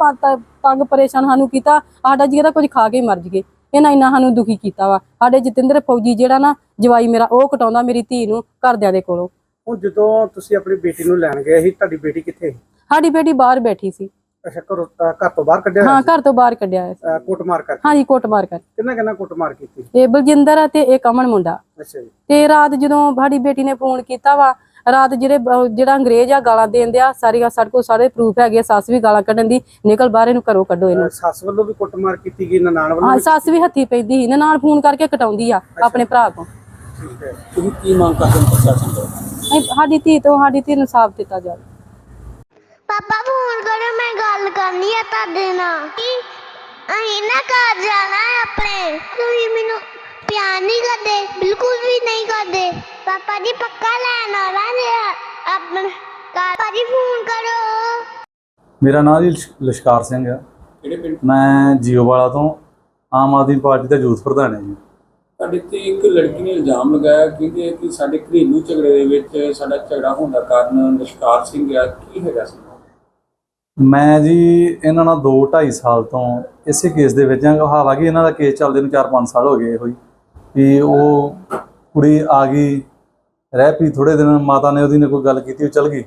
ਤੰਗ ਪਰੇਸ਼ਾਨ ਸਾਨੂੰ ਕੀਤਾ ਸਾਡਾ ਜੀ ਤਾਂ ਕੁਝ ਖਾ ਕੇ ਮਰ ਜਗੇ ਇਹਨਾਂ ਇੰਨਾ ਸਾਨੂੰ ਦੁਖੀ ਕੀਤਾ ਵਾ। ਸਾਡੇ ਜਤਿੰਦਰ ਫੌਜੀ ਜਿਹੜਾ ਨਾ ਜਵਾਈ ਮੇਰਾ ਉਹ ਕਟਾਉਂਦਾ ਮੇਰੀ ਧੀ ਨੂੰ ਘਰਦਿਆਂ ਦੇ ਕੋਲੋਂ। ਹੁਣ ਜਦੋਂ ਤੁਸੀਂ ਆਪਣੀ ਬੇਟੀ ਨੂੰ ਲੈਣ ਗਏ ਸੀ ਤੁਹਾਡੀ ਬੇਟੀ ਕਿੱਥੇ ਸੀ? ਸਾਡੀ ਬੇਟੀ ਬਾਹਰ ਬੈਠੀ ਸੀ। ਅੱਛਾ ਘਰੋਂ ਅਹ ਘਰ ਤੋਂ ਬਾਹਰ ਕੱਢਿਆ ਹਾਂ ਘਰ ਤੋਂ ਬਾਹਰ ਕੱਢਿਆ ਹੋਇਆ ਸੀ। ਹੋਇਆ ਕੁੱਟਮਾਰ ਕਰਕੇ? ਹਾਂਜੀ ਕੁੱਟਮਾਰ ਕਰ ਕਿੰਨਾ ਕਿੰਨਾ ਕੁੱਟਮਾਰ ਕੀਤੀ? ਇਹ ਬਲਜਿੰਦਰ ਆ ਤੇ ਇਹ ਕਮਨ ਮੁੰਡਾ। ਅੱਛਾ ਜੀ। ਤੇ ਰਾਤ ਜਦੋਂ ਸਾਡੀ ਬੇਟੀ ਨੇ ਫੋਨ ਕੀਤਾ ਵਾ ਰਾਤ ਜਿਹੜੇ ਬ- ਜਿਹੜਾ ਅੰਗਰੇਜ਼ ਆ ਗਾਲਾਂ ਦੇਣ ਦਿਆ ਸਾਰੀਆਂ ਸਾਡੇ ਕੋਲ ਸਾਰੇ ਪ੍ਰੂਫ ਹੈਗੇ ਆ, ਸੱਸ ਵੀ ਗਾਲਾਂ ਕੱਢਣ ਦੀ ਨਿਕਲ ਬਾਹਰ ਇਹਨੂੰ ਘਰੋਂ ਕੱਢੋ ਇਹਨੂੰ। ਅਹ ਸੱਸ ਵੱਲੋਂ ਵੀ ਕੁੱਟਮਾਰ ਕੀਤੀ ਗਈ ਨਨਾਣ ਵੱਲੋਂ ਹਾਂ ਸੱਸ ਵੀ ਹੱਥੀ ਪੈਂਦੀ ਸੀ ਨਾਲ ਫੋਨ ਕਰਕੇ ਕਟਾਉਂਦੀ ਆ ਆਪਣੇ ਭਰਾ ਕੋਲ ਠੀਕ ਹੈ। ਤੁਸੀਂ ਕੀ ਮੰਗ ਕਰਦੇ ਹੋ ਪ੍ਰਸ਼ਾਸਨ ਤੋਂ? ਅਸੀਂ- ਸਾਡੀ ਧੀ ਤੋਂ ਸਾਡੀ ਧੀ ਨੂੰ ਸਾਫ਼ ਦਿੱਤਾ ਜਾਵੇ। ਪਾਪਾ ਫੋਨ ਕਰੋ ਮੈਂ ਗੱਲ ਕਰਨੀ ਆ ਤੁਹਾਡੇ ਨਾਲ। ਕੀ ਅਸੀਂ ਨਾ ਘਰ ਜਾਣਾ ਹੈ ਆਪਣੇ। ਤੁਸੀਂ ਮੈਨੂੰ ਪਿਆਰ ਨਹੀਂ ਕਰਦੇ ਬਿਲਕੁਲ ਵੀ ਨਹੀਂ ਕਰਦੇ। ਪਾਪਾ ਜੀ ਪੱਕਾ ਲੈਣ ਆਉਣਾ ਜੇ ਆਪਣਾ ਪਾਪਾ ਜੀ ਫੋਨ ਕਰੋ। ਮੇਰਾ ਨਾਮ ਜੀ ਲਿਸ਼- ਲਿਸ਼ਕਾਰ ਸਿੰਘ ਹੈ ਕਿਹੜੇ ਪਿੰਡ? ਮੈਂ ਜੀਓ ਵਾਲਾ ਤੋਂ ਆਮ ਆਦਮੀ ਪਾਰਟੀ ਦਾ ਯੂਥ ਪ੍ਰਧਾਨ ਹਾਂ ਜੀ। ਸਾਡੇ ਤੇ ਇੱਕ ਲੜਕੀ ਨੇ ਇਲਜ਼ਾਮ ਲਗਾਇਆ ਕਹਿੰਦੇ ਕਿ ਸਾਡੇ ਘਰੇਲੂ ਝਗੜੇ ਦੇ ਵਿੱਚ ਸਾਡਾ ਝਗੜਾ ਹੋਣ ਦਾ ਕਾਰਨ ਨਿਸ਼ਕਾਰ ਸਿੰਘ ਆ। ਕੀ ਹੈਗਾ ਸੀ? ਮੈਂ ਜੀ ਇਹਨਾਂ ਨਾਲ 2 2.5 ਸਾਲ ਤੋਂ ਇਸੇ ਕੇਸ ਦੇ ਵਿੱਚ ਹਾਂ। ਹਾਲਾਂਕਿ ਇਹਨਾਂ ਦਾ ਕੇਸ ਚੱਲਦੇ ਨੂੰ 4-5 ਸਾਲ ਹੋ ਗਏ ਹੋਈ ਵੀ ਉਹ ਕੁੜੀ ਆ ਗਈ, ਰਹਿ ਪਈ ਥੋੜੇ ਦਿਨ, ਮਾਤਾ ਨੇ ਉਹਦੀ ਨੇ ਕੋਈ ਗੱਲ ਕੀਤੀ, ਉਹ ਚਲ ਗਈ।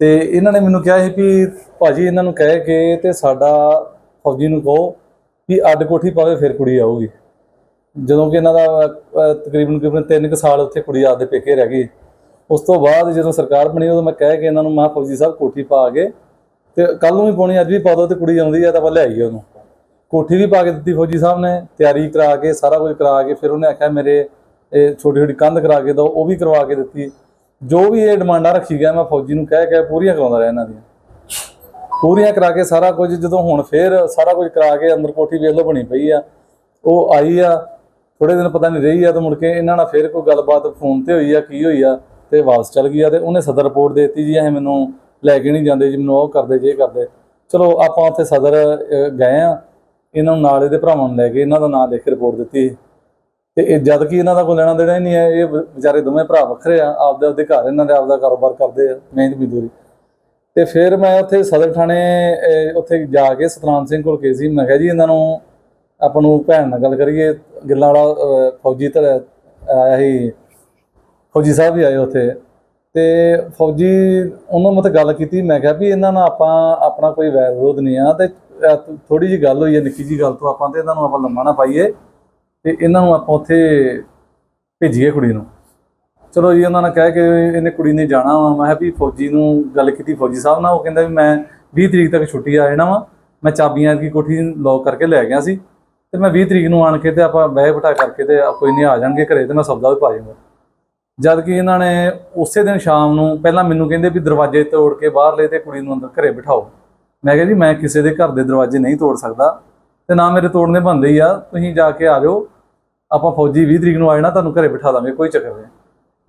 ਤੇ ਇਹਨਾਂ ਨੇ ਮੈਨੂੰ ਕਿਹਾ ਸੀ ਵੀ ਭਾਜੀ ਇਹਨਾਂ ਨੂੰ ਕਹਿ ਕੇ ਤੇ ਸਾਡਾ ਫੌਜੀ ਨੂੰ ਕਹੋ ਵੀ ਅੱਡ ਕੋਠੀ ਪਾਵੇ ਫਿਰ ਕੁੜੀ ਆਊਗੀ। ਜਦੋਂ ਕਿ ਇਹਨਾਂ ਦਾ ਤਕਰੀਬਨ ਤਕਰੀਬਨ 3 ਕੁ ਸਾਲ ਉੱਥੇ ਕੁੜੀ ਆਪਦੇ ਪੇਕੇ ਰਹਿ ਗਈ। ਉਸ ਤੋਂ ਬਾਅਦ ਜਦੋਂ ਸਰਕਾਰ ਬਣੀ, ਉਦੋਂ ਮੈਂ ਕਹਿ ਕੇ ਇਹਨਾਂ ਨੂੰ ਮਹਾ ਫੌਜੀ ਸਾਹਿਬ ਕੋਠੀ ਪਾ ਕੇ ਤੇ ਕੱਲ ਨੂੰ ਵੀ ਪਾਉਣੀ, ਅੱਜ ਵੀ ਪਾ ਦੋ ਤੇ ਕੁੜੀ ਆਉਂਦੀ ਆ ਤਾਂ ਆਪਾਂ ਲੈ ਆਈਏ ਉਹਨੂੰ। ਕੋਠੀ ਵੀ ਪਾ ਕੇ ਦਿੱਤੀ ਫੌਜੀ ਸਾਹਿਬ ਨੇ, ਤਿਆਰੀ ਕਰਾ ਕੇ, ਸਾਰਾ ਕੁਝ ਕਰਾ ਕੇ, ਫਿਰ ਉਹਨੇ ਆਖਿਆ ਮੇਰੇ ਇਹ ਛੋਟੀ ਛੋਟੀ ਕੰਧ ਕਰਾ ਕੇ ਦੋ ਉਹ ਵੀ ਕਰਵਾ ਕੇ ਦਿੱਤੀ। ਜੋ ਵੀ ਇਹ ਡਿਮਾਂਡਾਂ ਰੱਖੀ ਗਿਆ, ਮੈਂ ਫੌਜੀ ਨੂੰ ਕਹਿ ਕੇ ਪੂਰੀਆਂ ਕਰਾਉਂਦਾ ਰਿਹਾ ਇਹਨਾਂ ਦੀਆਂ। ਪੂਰੀਆਂ ਕਰਾ ਕੇ ਸਾਰਾ ਕੁਝ, ਜਦੋਂ ਹੁਣ ਫੇਰ ਸਾਰਾ ਕੁਝ ਕਰਾ ਕੇ ਅੰਦਰ ਕੋਠੀ ਵੇਖ ਲਓ ਬਣੀ ਪਈ ਆ, ਉਹ ਆਈ ਆ ਥੋੜੇ ਦਿਨ ਪਤਾ ਨਹੀਂ ਰਹੀ ਆ ਤਾਂ ਮੁੜ ਕੇ ਇਹਨਾਂ ਨਾਲ ਫੇਰ ਕੋਈ ਗੱਲਬਾਤ ਫੋਨ ਤੇ ਹੋਈ ਆ, ਕੀ ਹੋਈ ਆ, ਤੇ ਵਾਪਸ ਚਲ ਗਈ ਆ ਤੇ ਉਹਨੇ ਸਦਰ ਰਿਪੋਰਟ ਦੇ ਦਿੱਤੀ ਜੀ, ਇਹ ਮੈਨੂੰ ਲੈ ਕੇ ਨਹੀਂ ਜਾਂਦੇ ਜੀ ਮੈਨੂੰ ਉਹ ਕਰਦੇ, ਜੇ ਕਰਦੇ। ਚਲੋ, ਆਪਾਂ ਉੱਥੇ ਸਦਰ ਗਏ ਆ ਇਹਨਾਂ ਨੂੰ ਨਾਲ ਇਹਦੇ ਭਰਾਵਾਂ ਨੂੰ ਲੈ ਕੇ ਇਹਨਾਂ ਦਾ ਨਾਂ ਲਿਖ ਕੇ ਰਿਪੋਰਟ ਦਿੱਤੀ। ਤੇ ਇਹ ਜਦ ਕਿ ਇਹਨਾਂ ਦਾ ਕੋਈ ਲੈਣਾ ਦੇਣਾ ਹੀ ਨਹੀਂ ਹੈ, ਇਹ ਵਿਚਾਰੇ ਦੋਵੇਂ ਭਰਾ ਵੱਖਰੇ ਆ। ਆਪਦੇ ਆਪਦੇ ਘਰ, ਇਹਨਾਂ ਦੇ ਆਪਦਾ ਕਾਰੋਬਾਰ ਕਰਦੇ ਆ, ਮਿਹਨਤ ਮਜ਼ਦੂਰੀ ਤੇ ਫਿਰ ਮੈਂ ਉੱਥੇ ਸਦਰ ਥਾਣੇ ਉੱਥੇ ਜਾ ਕੇ ਸਤਨਾਮ ਸਿੰਘ ਕੋਲ ਗਏ ਸੀ। ਮੈਂ ਕਿਹਾ ਜੀ, ਇਹਨਾਂ ਨੂੰ ਆਪਾਂ ਨੂੰ ਭੈਣ ਨਾਲ ਗੱਲ ਕਰੀਏ। ਗਿੱਲਾਂ ਵਾਲਾ ਫੌਜੀ ਧਰ ਆਇਆ ਸੀ। ਫੌਜੀ ਸਾਹਿਬ ਵੀ ਆਏ ਉੱਥੇ। ਤੇ ਫੌਜੀ ਉਹਨਾਂ ਮਤ ਗੱਲ ਕੀਤੀ, ਮੈਂ ਕਿਹਾ ਵੀ ਇਹਨਾਂ ਨਾਲ ਆਪਾਂ, ਆਪਣਾ ਕੋਈ ਵੈਰ ਵਿਰੋਧ ਨਹੀਂ ਆ ਤੇ ਥੋੜੀ ਜੀ ਗੱਲ ਹੋਈ ਹੈ, ਨਿੱਕੀ ਜੀ ਗੱਲ ਤੋਂ ਆਪਾਂ ਤੇ ਇਹਨਾਂ ਨੂੰ ਆਪਾਂ ਲੰਮਾ ਨਾ ਪਾਈਏ ਤੇ ਇਹਨਾਂ ਨੂੰ ਆਪਾਂ ਉੱਥੇ ਭੇਜੀਏ ਕੁੜੀ ਨੂੰ। ਚਲੋ ਜੀ, ਉਹਨਾਂ ਨੇ ਕਹਿ ਕੇ ਇਹਨੇ ਕੁੜੀ ਨੇ ਜਾਣਾ ਵਾ, ਮੈਂ ਕਿਹਾ ਵੀ ਫੌਜੀ ਨੂੰ ਗੱਲ ਕੀਤੀ ਫੌਜੀ ਸਾਹਿਬ ਨਾਲ, ਉਹ ਕਹਿੰਦਾ ਵੀ ਮੈਂ 20 ਤਰੀਕ ਤੱਕ ਛੁੱਟੀ ਆ ਜਾਣਾ ਵਾ, ਮੈਂ ਚਾਬੀਆਂ ਦੀ ਕੋਠੀ ਲੌਕ ਕਰਕੇ ਲੈ ਗਿਆ ਸੀ ਤੇ ਮੈਂ 20 ਤਰੀਕ ਨੂੰ ਆਣ ਕੇ ਤੇ ਆਪਾਂ ਬਹਿ ਬਿਠਾ ਕਰਕੇ ਤੇ ਕੋਈ ਨਹੀਂ ਆ ਜਾਣਗੇ ਘਰੇ ਤੇ ਮੈਂ ਸੌਦਾ ਵੀ ਪਾ ਜਾਊਂਗਾ। ਜਦ ਕਿ ਇਹਨਾਂ ਨੇ ਉਸੇ ਦਿਨ ਸ਼ਾਮ ਨੂੰ ਪਹਿਲਾਂ ਮੈਨੂੰ ਕਹਿੰਦੇ ਵੀ ਦਰਵਾਜ਼ੇ ਤੋੜ ਕੇ ਬਾਹਰ ਲੈ ਤੇ ਕੁੜੀ ਨੂੰ ਅੰਦਰ ਘਰੇ ਬਿਠਾਓ। ਮੈਂ ਕਿਹਾ ਜੀ, ਮੈਂ ਕਿਸੇ ਦੇ ਘਰ ਦੇ ਦਰਵਾਜ਼ੇ ਨਹੀਂ ਤੋੜ ਸਕਦਾ ਤੇ ਨਾ ਮੇਰੇ ਤੋੜਨੇ ਬਣਦੇ ਹੀ ਆ, ਤੁਸੀਂ ਜਾ ਕੇ ਆ ਜਾਓ। ਆਪਾਂ ਫੌਜੀ 20 ਤਰੀਕ ਨੂੰ ਆ ਜਾਣਾ, ਤੁਹਾਨੂੰ ਘਰੇ ਬਿਠਾ ਦਾਂਗੇ, ਕੋਈ ਚੱਕਰ ਨਹੀਂ।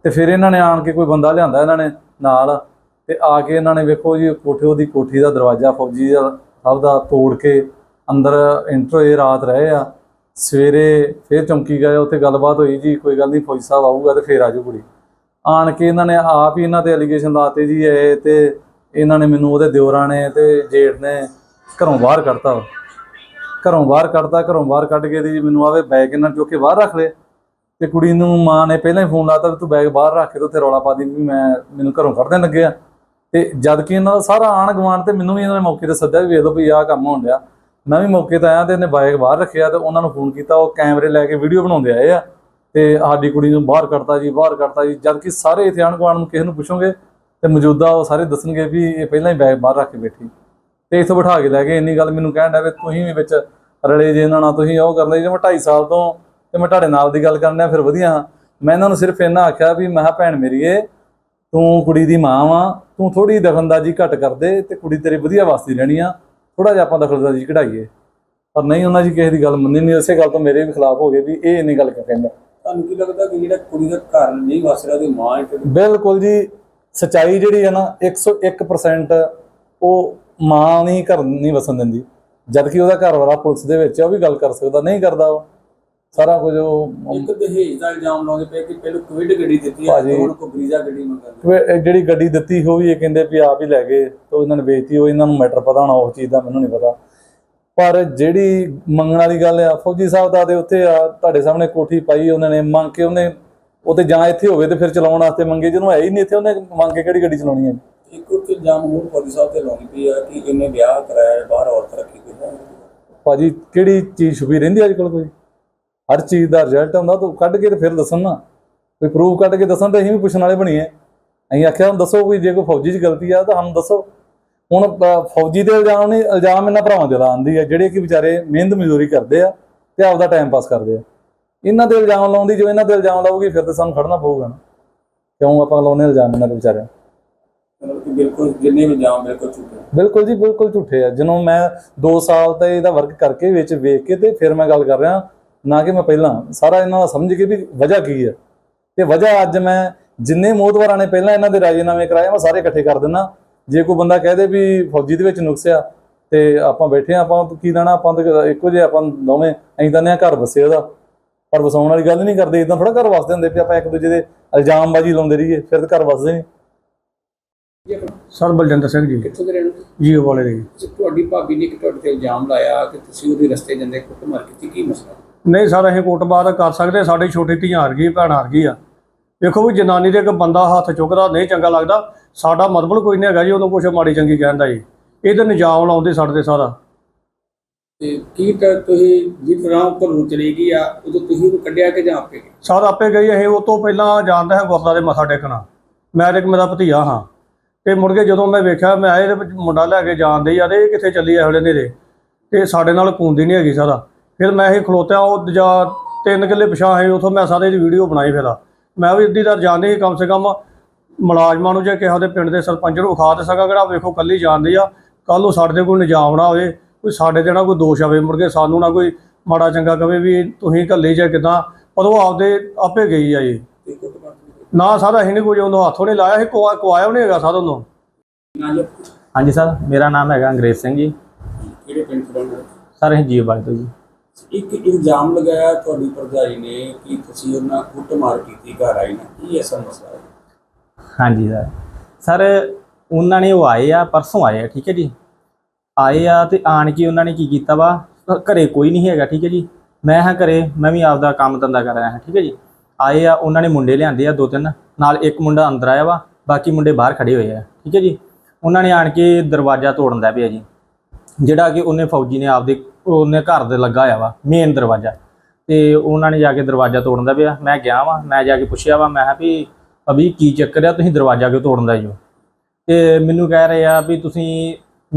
ਤੇ ਫਿਰ ਇਹਨਾਂ ਨੇ ਆਣ ਕੇ ਕੋਈ ਬੰਦਾ ਲਿਆਂਦਾ ਇਹਨਾਂ ਨੇ ਨਾਲ ਤੇ ਆ ਕੇ ਇਹਨਾਂ ਨੇ ਵੇਖੋ ਜੀ, ਕੋਠੇ ਉਹਦੀ ਕੋਠੀ ਦਾ ਦਰਵਾਜ਼ਾ ਫੌਜੀ ਦਾ ਸਭ ਦਾ ਤੋੜ ਕੇ ਅੰਦਰ ਇੰਟਰ ਹੋਏ, ਰਾਤ ਰਹੇ ਆ। ਸਵੇਰੇ ਫਿਰ ਚੌਂਕੀ ਗਏ, ਉੱਥੇ ਗੱਲਬਾਤ ਹੋਈ ਜੀ, ਕੋਈ ਗੱਲ ਨਹੀਂ, ਫੌਜੀ ਸਾਹਿਬ ਆਊਗਾ ਤੇ ਫੇਰ ਆਜੂ ਕੁੜੀ। ਆਣ ਕੇ ਇਹਨਾਂ ਨੇ ਆਪ ਹੀ ਇਹਨਾਂ ਤੇ ਅਲੀਗੇਸ਼ਨ ਲਾਤੇ ਜੀ ਇਹ ਤੇ ਇਹਨਾਂ ਨੇ ਮੈਨੂੰ ਉਹਦੇ ਦਿਓਰਾਂ ਨੇ ਤੇ ਜੇਠ ਨੇ ਘਰੋਂ ਬਾਹਰ ਕੱਢਤਾ ਘਰੋਂ ਬਾਹਰ ਕੱਢਤਾ, ਘਰੋਂ ਬਾਹਰ ਕੱਢ ਕੇ ਤੇ ਮੈਨੂੰ ਆਵੇ ਬੈਗ ਇਹਨਾਂ ਚੁੱਕ ਕੇ ਬਾਹਰ ਰੱਖ ਲਏ ਤੇ ਕੁੜੀ ਨੂੰ ਮਾਂ ਨੇ ਪਹਿਲਾਂ ਹੀ ਫੋਨ ਲਾਤਾ ਵੀ ਤੂੰ ਬੈਗ ਬਾਹਰ ਰੱਖ ਕੇ ਤੇ ਉੱਥੇ ਰੌਲਾ ਪਾ ਦੀ ਵੀ ਮੈਂ, ਮੈਨੂੰ ਘਰੋਂ ਕੱਢਣ ਲੱਗਿਆ। ਤੇ ਜਦ ਕਿ ਇਹਨਾਂ ਦਾ ਸਾਰਾ ਆਣ ਗਵਾਂਡ ਤੇ ਮੈਨੂੰ ਵੀ ਇਹਨਾਂ ਨੇ ਮੌਕੇ ਤੇ ਸੱਦਿਆ ਵੀ ਵੇਖ ਲਓ ਵੀ ਆਹ ਕੰਮ ਹੋਣ ਡਿਆ। ਮੈਂ ਵੀ ਮੌਕੇ ਤੇ ਆਇਆ ਤੇ ਇਹਨੇ ਬਾਈਕ ਬਾਹਰ ਰੱਖਿਆ ਤੇ ਉਹਨਾਂ ਨੂੰ ਫੋਨ ਕੀਤਾ, ਉਹ ਕੈਮਰੇ ਲੈ ਕੇ ਵੀਡੀਓ ਬਣਾਉਂਦੇ ਆਏ ਆ ਤੇ ਸਾਡੀ ਕੁੜੀ ਨੂੰ ਬਾਹਰ ਕੱਢਤਾ ਜੀ, ਬਾਹਰ ਕੱਢਤਾ ਜੀ, ਜਦ ਕਿ ਸਾਰੇ ਇੱਥੇ ਆਣ ਗੁਆਂਢ ਨੂੰ ਕਿਸੇ ਨੂੰ ਪੁੱਛੋਗੇ ਤੇ ਮੌਜੂਦਾ ਉਹ ਸਾਰੇ ਦੱਸਣਗੇ ਵੀ ਇਹ ਪਹਿਲਾਂ ਹੀ ਬੈਗ ਬਾਹਰ ਰੱਖ ਕੇ ਬੈਠੀ ਤੇ ਇੱਥੋਂ ਬਿਠਾ ਕੇ ਲੈ ਗਏ, ਇੰਨੀ ਗੱਲ ਮੈਨੂੰ ਕਹਿਣ ਡਿਆ ਵੀ ਤੁਸੀਂ ਵੀ ਵਿੱਚ ਰਲੇ ਜੇ ਇਹਨਾਂ ਨਾਲ, ਤੁਸੀਂ ਉਹ ਕਰਦੇ ਜੇ, ਮੈਂ 2.5 ਸਾਲ ਤੋਂ ਤੇ ਮੈਂ ਤੁਹਾਡੇ ਨਾਲ ਦੀ ਗੱਲ ਕਰਨ, ਫਿਰ ਵਧੀਆ ਹਾਂ। ਮੈਂ ਇਹਨਾਂ ਨੂੰ ਸਿਰਫ ਇੰਨਾ ਆਖਿਆ ਵੀ ਮੈਂ ਕਿਹਾ, ਭੈਣ ਮੇਰੀਏ ਤੂੰ ਕੁੜੀ ਦੀ ਮਾਂ ਵਾਂ, ਤੂੰ ਥੋੜੀ ਦਖਲਅੰਦਾਜ਼ੀ ਘੱਟ ਕਰ ਦੇ ਤੇ ਕੁੜੀ ਤੇਰੀ ਵਧੀਆ ਵਾਸਤੇ ਰਹਿਣੀ ਆ ਥੋੜਾ ਜਿਹਾ ਆਪਾਂ ਦਖਲਅੰਦਾਜ਼ੀ ਕਢਾਈਏ। ਪਰ ਨਹੀਂ ਉਹਨਾਂ ਦੀ ਕਿਸੇ ਦੀ ਗੱਲ ਮੰਨੀ ਨਹੀਂ। ਉਸੇ ਗੱਲ ਤੋਂ ਮੇਰੇ ਵੀ ਖਿਲਾਫ ਹੋ ਗਏ ਵੀ ਇਹ ਇੰਨੀ ਗੱਲ ਕਿਉਂ ਕਹਿੰਦਾ? ਤੁਹਾਨੂੰ ਕੀ ਲੱਗਦਾ ਕਿ ਜਿਹੜਾ ਕੁੜੀ ਦਾ ਘਰ ਨਹੀਂ ਵਸ ਰਿਹਾ ਉਹਦੀ ਮਾਂ ਹੈ ਬਿਲਕੁਲ ਜੀ। ਸਚਾਈ ਜਿਹੜੀ ਹੈ ਨਾ 101% ਉਹ ਮਾਂ ਨਹੀਂ ਘਰ ਨਹੀਂ ਵਸਣ ਦਿੰਦੀ। ਜਦ ਕਿ ਉਹਦਾ ਘਰ ਵਾਲਾ ਪੁਲਿਸ ਦੇ ਵਿੱਚ ਉਹ ਵੀ ਗੱਲ ਕਰ ਸਕਦਾ ਨਹੀਂ ਕਰਦਾ ਉਹ। ਸਾਰਾ ਕੁਝ ਉਹ ਇੱਕ ਦਹੇਜ ਦਾ ਇਲਜ਼ਾਮ ਲਾਉਂਦੇ ਪਏ ਕਿ ਪਹਿਲਾਂ ਕਵਿਡ ਗੱਡੀ ਦਿੱਤੀ ਭਾਜੀ। ਤੇ ਹੁਣ ਕੋ ਬਰੀਜ਼ਾ ਗੱਡੀ ਮੰਗਦੇ ਜਿਹੜੀ ਗੱਡੀ ਦਿੱਤੀ ਉਹ ਵੀ ਇਹ ਕਹਿੰਦੇ ਵੀ ਆਪ ਹੀ ਲੈ ਗਏ ਤੇ ਇਹਨਾਂ ਨੇ ਵੇਚਤੀ ਉਹ ਇਹਨਾਂ ਨੂੰ ਮੈਟਰ ਪਤਾ ਹੋਣਾ ਉਸ ਚੀਜ਼ ਦਾ ਮੈਨੂੰ ਨਹੀਂ ਪਤਾ ਪਰ ਜਿਹੜੀ ਮੰਗਣ ਵਾਲੀ ਗੱਲ ਆ ਫੌਜੀ ਸਾਹਿਬ ਦਾ ਤੇ ਉੱਥੇ ਆ ਤੁਹਾਡੇ ਸਾਹਮਣੇ ਕੋਠੀ ਪਾਈ ਉਹਨਾਂ ਨੇ ਮੰਗ ਕੇ ਉਹਨੇ ਉਹ ਤੇ ਜਾਂ ਇੱਥੇ ਹੋਵੇ ਤੇ ਫਿਰ ਚਲਾਉਣ ਵਾਸਤੇ ਮੰਗੇ ਜਿਹਨੂੰ ਹੈ ਹੀ ਨਹੀਂ ਇੱਥੇ ਉਹਨੇ ਮੰਗ ਕੇ ਕਿਹੜੀ ਗੱਡੀ ਚਲਾਉਣੀ ਹੈ ਇੱਕ ਉੱਤੇ ਇਲਜ਼ਾਮ ਹੋਰ ਫੌਜੀ ਸਾਹਿਬ ਤੇ ਲਾਉਣੀ ਪਈ ਆ ਕਿ ਇਹਨੇ ਵਿਆਹ ਕਰਾਇਆ ਬਾਹਰ ਔਰਤ ਰੱਖੀ ਕੋਈ। ਭਾਜੀ ਕਿਹੜੀ ਚੀਜ਼ ਛੁਪੀ ਰਹਿੰਦੀ ਅੱਜ ਕੱਲ ਕੋਈ ਹਰ ਚੀਜ਼ ਦਾ ਰਿਜ਼ਲਟ ਹੁੰਦਾ ਤਾਂ ਕੱਢ ਕੇ ਤੇ ਫਿਰ ਦੱਸਣ ਨਾ। ਕੋਈ ਪ੍ਰੂਫ ਕੱਢ ਕੇ ਦੱਸਣ ਤੇ ਅਸੀਂ ਵੀ ਪੁੱਛਣ ਵਾਲੇ ਬਣੀਏ ਅਸੀਂ ਆਖਿਆ ਹੁਣ ਦੱਸੋ ਕੋਈ ਜੇ ਕੋਈ ਫੌਜੀ 'ਚ ਗਲਤੀ ਆ ਤਾਂ ਸਾਨੂੰ ਦੱਸੋ। ਹੁਣ ਫੌਜੀ ਦੇ ਇਲਜ਼ਾਮ ਨਹੀਂ ਇਲਜ਼ਾਮ ਇਹਨਾਂ ਭਰਾਵਾਂ ਦੇ ਲਾਉਂਦੀ ਆ ਜਿਹੜੇ ਕਿ ਵਿਚਾਰੇ ਮਿਹਨਤ ਮਜ਼ਦੂਰੀ ਕਰਦੇ ਆ ਤੇ ਆਪਦਾ ਟਾਈਮ ਪਾਸ ਕਰਦੇ ਆ। ਇਹਨਾਂ ਦੇ ਇਲਜ਼ਾਮ ਲਾਉਂਦੀ ਜੋ ਇਹਨਾਂ ਦੇ ਇਲਜ਼ਾਮ ਲਾਊਗੀ ਫਿਰ ਤਾਂ ਸਾਨੂੰ ਖੜਨਾ ਪਊਗਾ ਨਾ। ਕਿਉਂ ਆਪਾਂ ਲਾਉਨੇ ਇਲਜ਼ਾਮ ਇਹਨਾਂ ਦੇ ਕਿ ਬਿਲਕੁਲ ਜਿੰਨੇ ਵੀ ਇਲਜ਼ਾਮ ਬਿਲਕੁਲ ਝੂਠੇ ਬਿਲਕੁਲ ਜੀ ਬਿਲਕੁਲ ਝੂਠੇ ਆ। ਜਦੋਂ ਮੈਂ 2 ਸਾਲ ਤੇ ਇਹਦਾ ਵਰਕ ਕਰਕੇ ਵਿੱਚ ਵੇਖ ਕੇ ਤੇ ਫਿਰ ਮੈਂ ਗੱਲ ਕਰ ਰਿਹਾ ਨਾ ਕਿ ਮੈਂ ਪਹਿਲਾਂ ਸਾਰਾ ਇਹਨਾਂ ਦਾ ਸਮਝ ਕੇ ਵੀ ਵਜ੍ਹਾ ਕੀ ਹੈ? ਤੇ ਵਜ੍ਹਾ ਅੱਜ ਮੈਂ ਜਿੰਨੇ ਮੋਦਵਾਰਾਂ ਨੇ ਪਹਿਲਾਂ ਇਹਨਾਂ ਦੇ ਰਾਜੀਨਾਮੇ ਕਰਾਏ ਮੈਂ ਸਾਰੇ ਇਕੱਠੇ ਕਰ ਦਿੰਦਾ। ਜੇ ਕੋਈ ਬੰਦਾ ਕਹਦੇ ਵੀ ਫੌਜੀ ਦੇ ਵਿੱਚ ਨੁਕਸ ਆ ਤੇ ਆਪਾਂ ਬੈਠੇ ਆ ਆਪਾਂ ਕੀ ਲੈਣਾ ਆਪਾਂ ਇੱਕੋ ਜਿਹੇ ਆਪਾਂ ਦੋਵੇਂ ਅਸੀਂ ਤਾਂ ਨੇ ਘਰ ਵਸੇ ਉਹਦਾ। ਪਰ ਵਸਾਉਣ ਵਾਲੀ ਗੱਲ ਨਹੀਂ ਕਰਦੇ ਇਦਾਂ ਥੋੜਾ ਘਰ ਵਸਦੇ ਹੁੰਦੇ ਵੀ ਆਪਾਂ ਇੱਕ ਦੂਜੇ ਦੇ ਇਲਜ਼ਾਮਬਾਜ਼ੀ ਲਾਉਂਦੇ ਰਹੀਏ ਫਿਰ ਤਾਂ ਘਰ ਵਸਦੇ ਨਹੀਂ ਸਰ ਬਲਜਿੰਦਰ ਸਿੰਘ ਜੀ। ਕਿੱਥੋਂ ਦੇ ਰਹਿਣ? ਜੀਓ ਵਾਲੇ ਦੇ ਜੀ। ਤੁਹਾਡੀ ਭਾਬੀ ਨੇ ਕਿ ਤੁਹਾਡੇ ਤੇ ਇਲਜ਼ਾਮ ਲਾਇਆ ਕਿ ਤੁਸੀਂ ਉਹਦੇ ਰਸਤੇ ਜਾਂਦੇ ਕੁੱਟਮਾਰ ਕੀਤੀ ਕੀ ਮਸਲਾ? ਨਹੀਂ ਸਰ ਅਸੀਂ ਕੁੱਟਮਾਰ ਕਰ ਸਕਦੇ ਸਾਡੀ ਛੋਟੀ ਧੀ ਹਾਰ ਗਈ ਭੈਣ ਹਾਰ ਗਈ ਆ। ਦੇਖੋ ਵੀ ਜਨਾਨੀ ਦੇ ਇੱਕ ਬੰਦਾ ਹੱਥ ਚੁੱਕਦਾ ਨਹੀਂ ਚੰਗਾ ਲੱਗਦਾ ਸਾਡਾ ਮਤਲਬ ਕੋਈ ਨਹੀਂ ਹੈਗਾ ਜੀ ਉਹਨੂੰ ਕੁਛ ਮਾੜੀ ਚੰਗੀ ਕਹਿੰਦਾ ਜੀ। ਇਹ ਤਾਂ ਨਿਜਾਮ ਲਾਉਂਦੇ ਸਾਡੇ ਸਾਰਾ। ਤੇ ਕੀ ਤਾਂ ਤੁਸੀਂ ਜਿਸ ਤਰ੍ਹਾਂ ਉੱਪਰ ਨੂੰ ਚਲੀ ਗਈ ਆ ਉਦੋਂ ਤੁਸੀਂ ਉਹਨੂੰ ਕੱਢਿਆ ਕਿ ਜਾਂ ਆਪੇ? ਸਾਰ ਆਪੇ ਗਈ ਇਹ ਉਹ ਤੋਂ ਪਹਿਲਾਂ ਜਾਣਦਾ ਹੈ ਗੁਰਦੁਆਰੇ ਮੱਥਾ ਟੇਕਣਾ। ਮੈਂ ਤੇ ਇੱਕ ਮੇਰਾ ਭਤੀਆ ਹਾਂ। ਤੇ ਮੁੜ ਕੇ ਜਦੋਂ ਮੈਂ ਵੇਖਿਆ ਮੈਂ ਇਹਦੇ ਵਿੱਚ ਮੁੰਡਾ ਲੈ ਕੇ ਜਾਂਦੇ ਯਾਰ ਇਹ ਕਿੱਥੇ ਚੱਲੀ ਐ ਹਲੇ ਨੇਰੇ ਤੇ ਸਾਡੇ ਨਾਲ ਕੁੰਦੀ ਨਹੀਂ ਹੈਗੀ ਸਾਰਾ। ਫਿਰ ਮੈਂ ਇਹ ਖਲੋਤਿਆ ਉਹ ਦੂਜਾ ਤਿੰਨ ਕਿੱਲੇ ਪਿਛਾਂ ਹੈ ਉਥੋਂ ਮੈਂ ਸਾਰੇ ਦੀ ਵੀਡੀਓ ਬਣਾਈ ਫਿਰ ਮੈਂ ਵੀ ਇੱਦੀ ਦਰ ਜਾਂਦੇ ਸੀ ਕਮ ਸੇ ਕਮ ਮੁਲਾਜ਼ਮਾਂ ਨੂੰ ਜੇ ਕਿਸੇ ਦੇ ਪਿੰਡ ਦੇ ਸਰਪੰਚ ਨੂੰ ਵਿਖਾ ਦੇ ਸਕਾਂ ਕਿਹੜਾ ਵੇਖੋ ਕੱਲੀ ਜਾਂਦੀ ਆ ਕੱਲ ਨੂੰ ਸਾਡੇ ਤੇ ਕੋਈ ਨਿਜਾਮ ਨਾ ਹੋਵੇ ਕੋਈ ਸਾਡੇ ਤੇ ਨਾ ਕੋਈ ਦੋਸ਼ ਆਵੇ ਮੁੜ ਕੇ ਸਾਨੂੰ ਨਾ ਕੋਈ ਮਾੜਾ ਚੰਗਾ ਕਵੇ ਵੀ ਤੁਸੀਂ ਕੱਲੇ ਜਾਂ ਕਿਦਾਂ ਪਰ ਉਹ ਆਪਦੇ ਆਪੇ ਗਈ ਆ ਜੀ। ਨਾ ਸਾਡਾ ਅਸੀਂ ਨਹੀਂ ਕੋਈ ਉਹਨੂੰ ਹੱਥੋਂ ਨਹੀਂ ਲਾਇਆ ਸੀ ਕੁਆ ਕੁਆਇਆ ਨਹੀਂ ਹੈਗਾ ਸਾਡਾ ਉਹਨੂੰ ਨਾ ਜੀ, ਹਾਂਜੀ ਸਰ ਮੇਰਾ ਨਾਮ ਹੈਗਾ ਅੰਗਰੇਜ਼ ਸਿੰਘ ਜੀ ਕਿਹੜੇ ਪਿੰਡ ਤੋਂ? ਸਰ ਅਸੀਂ ਬਾਈ ਤੋਂ ਜੀ ਇੱਕ ਇਲਜ਼ਾਮ ਲਗਾਇਆ ਤੁਹਾਡੀ ਭਰਜਾਈ ਨੇ ਕਿ ਤੁਸੀਂ ਉਹਨਾਂ ਕੁੱਟਮਾਰ ਕੀਤੀ, ਘਰ ਆਈ ਨਾ। ਕੀ ਐਸਾ ਮਸਲਾ? ਹੈ ਹਾਂਜੀ ਸਰ। ਸਰ, ਉਹਨਾਂ ਨੇ ਉਹ ਆਏ ਆ, ਪਰਸੋਂ ਆਏ ਆ, ਠੀਕ ਹੈ ਜੀ। ਆਏ ਆ ਤੇ ਆਣ ਕੇ ਉਹਨਾਂ ਨੇ ਕੀ ਕੀਤਾ ਵਾ? ਘਰੇ ਕੋਈ ਨਹੀਂ ਹੈਗਾ, ਠੀਕ ਹੈ ਜੀ। ਮੈਂ ਹਾਂ ਘਰੇ, ਮੈਂ ਵੀ ਆਪਦਾ ਕੰਮ ਧੰਦਾ ਕਰ ਰਿਹਾ ਹਾਂ, ਠੀਕ ਹੈ ਜੀ। ਆਏ ਆ, ਉਹਨਾਂ ਨੇ ਮੁੰਡੇ ਲਿਆਂਦੇ ਆ ਦੋ ਤਿੰਨ। ਨਾਲ ਇੱਕ ਮੁੰਡਾ ਅੰਦਰ ਆਇਆ ਵਾ, ਬਾਕੀ ਮੁੰਡੇ ਬਾਹਰ ਖੜੇ ਹੋਏ ਆ, ਠੀਕ ਹੈ ਜੀ। ਉਹਨਾਂ ਨੇ ਆਣ ਕੇ ਦਰਵਾਜ਼ਾ ਤੋੜਨ ਦਾ ਪਿਆ ਜੀ। ਜਿਹੜਾ ਕਿ ਉਹਨੇ ਫੌਜੀ ਨੇ ਆਪਦੇ ਉਹਨੇ ਘਰ ਦੇ ਲੱਗਾ ਹੋਇਆ ਵਾ ਮੇਨ ਦਰਵਾਜ਼ਾ। ਤੇ ਉਹਨਾਂ ਨੇ ਜਾ ਕੇ ਦਰਵਾਜ਼ਾ ਤੋੜਨ ਦਾ ਪਿਆ। ਮੈਂ ਗਿਆ ਵਾਂ, ਮੈਂ ਜਾ ਕੇ ਪੁੱਛਿਆ ਵਾ, ਮੈਂ ਕਿਹਾ ਵੀ ਅਭੀ ਕੀ ਚੱਕਰ ਆ, ਤੁਸੀਂ ਦਰਵਾਜ਼ਾ ਕਿਉਂ ਤੋੜਨ ਦਾ ਜੋ? ਤੇ ਮੈਨੂੰ ਕਹਿ ਰਹੇ ਆ ਵੀ ਤੁਸੀਂ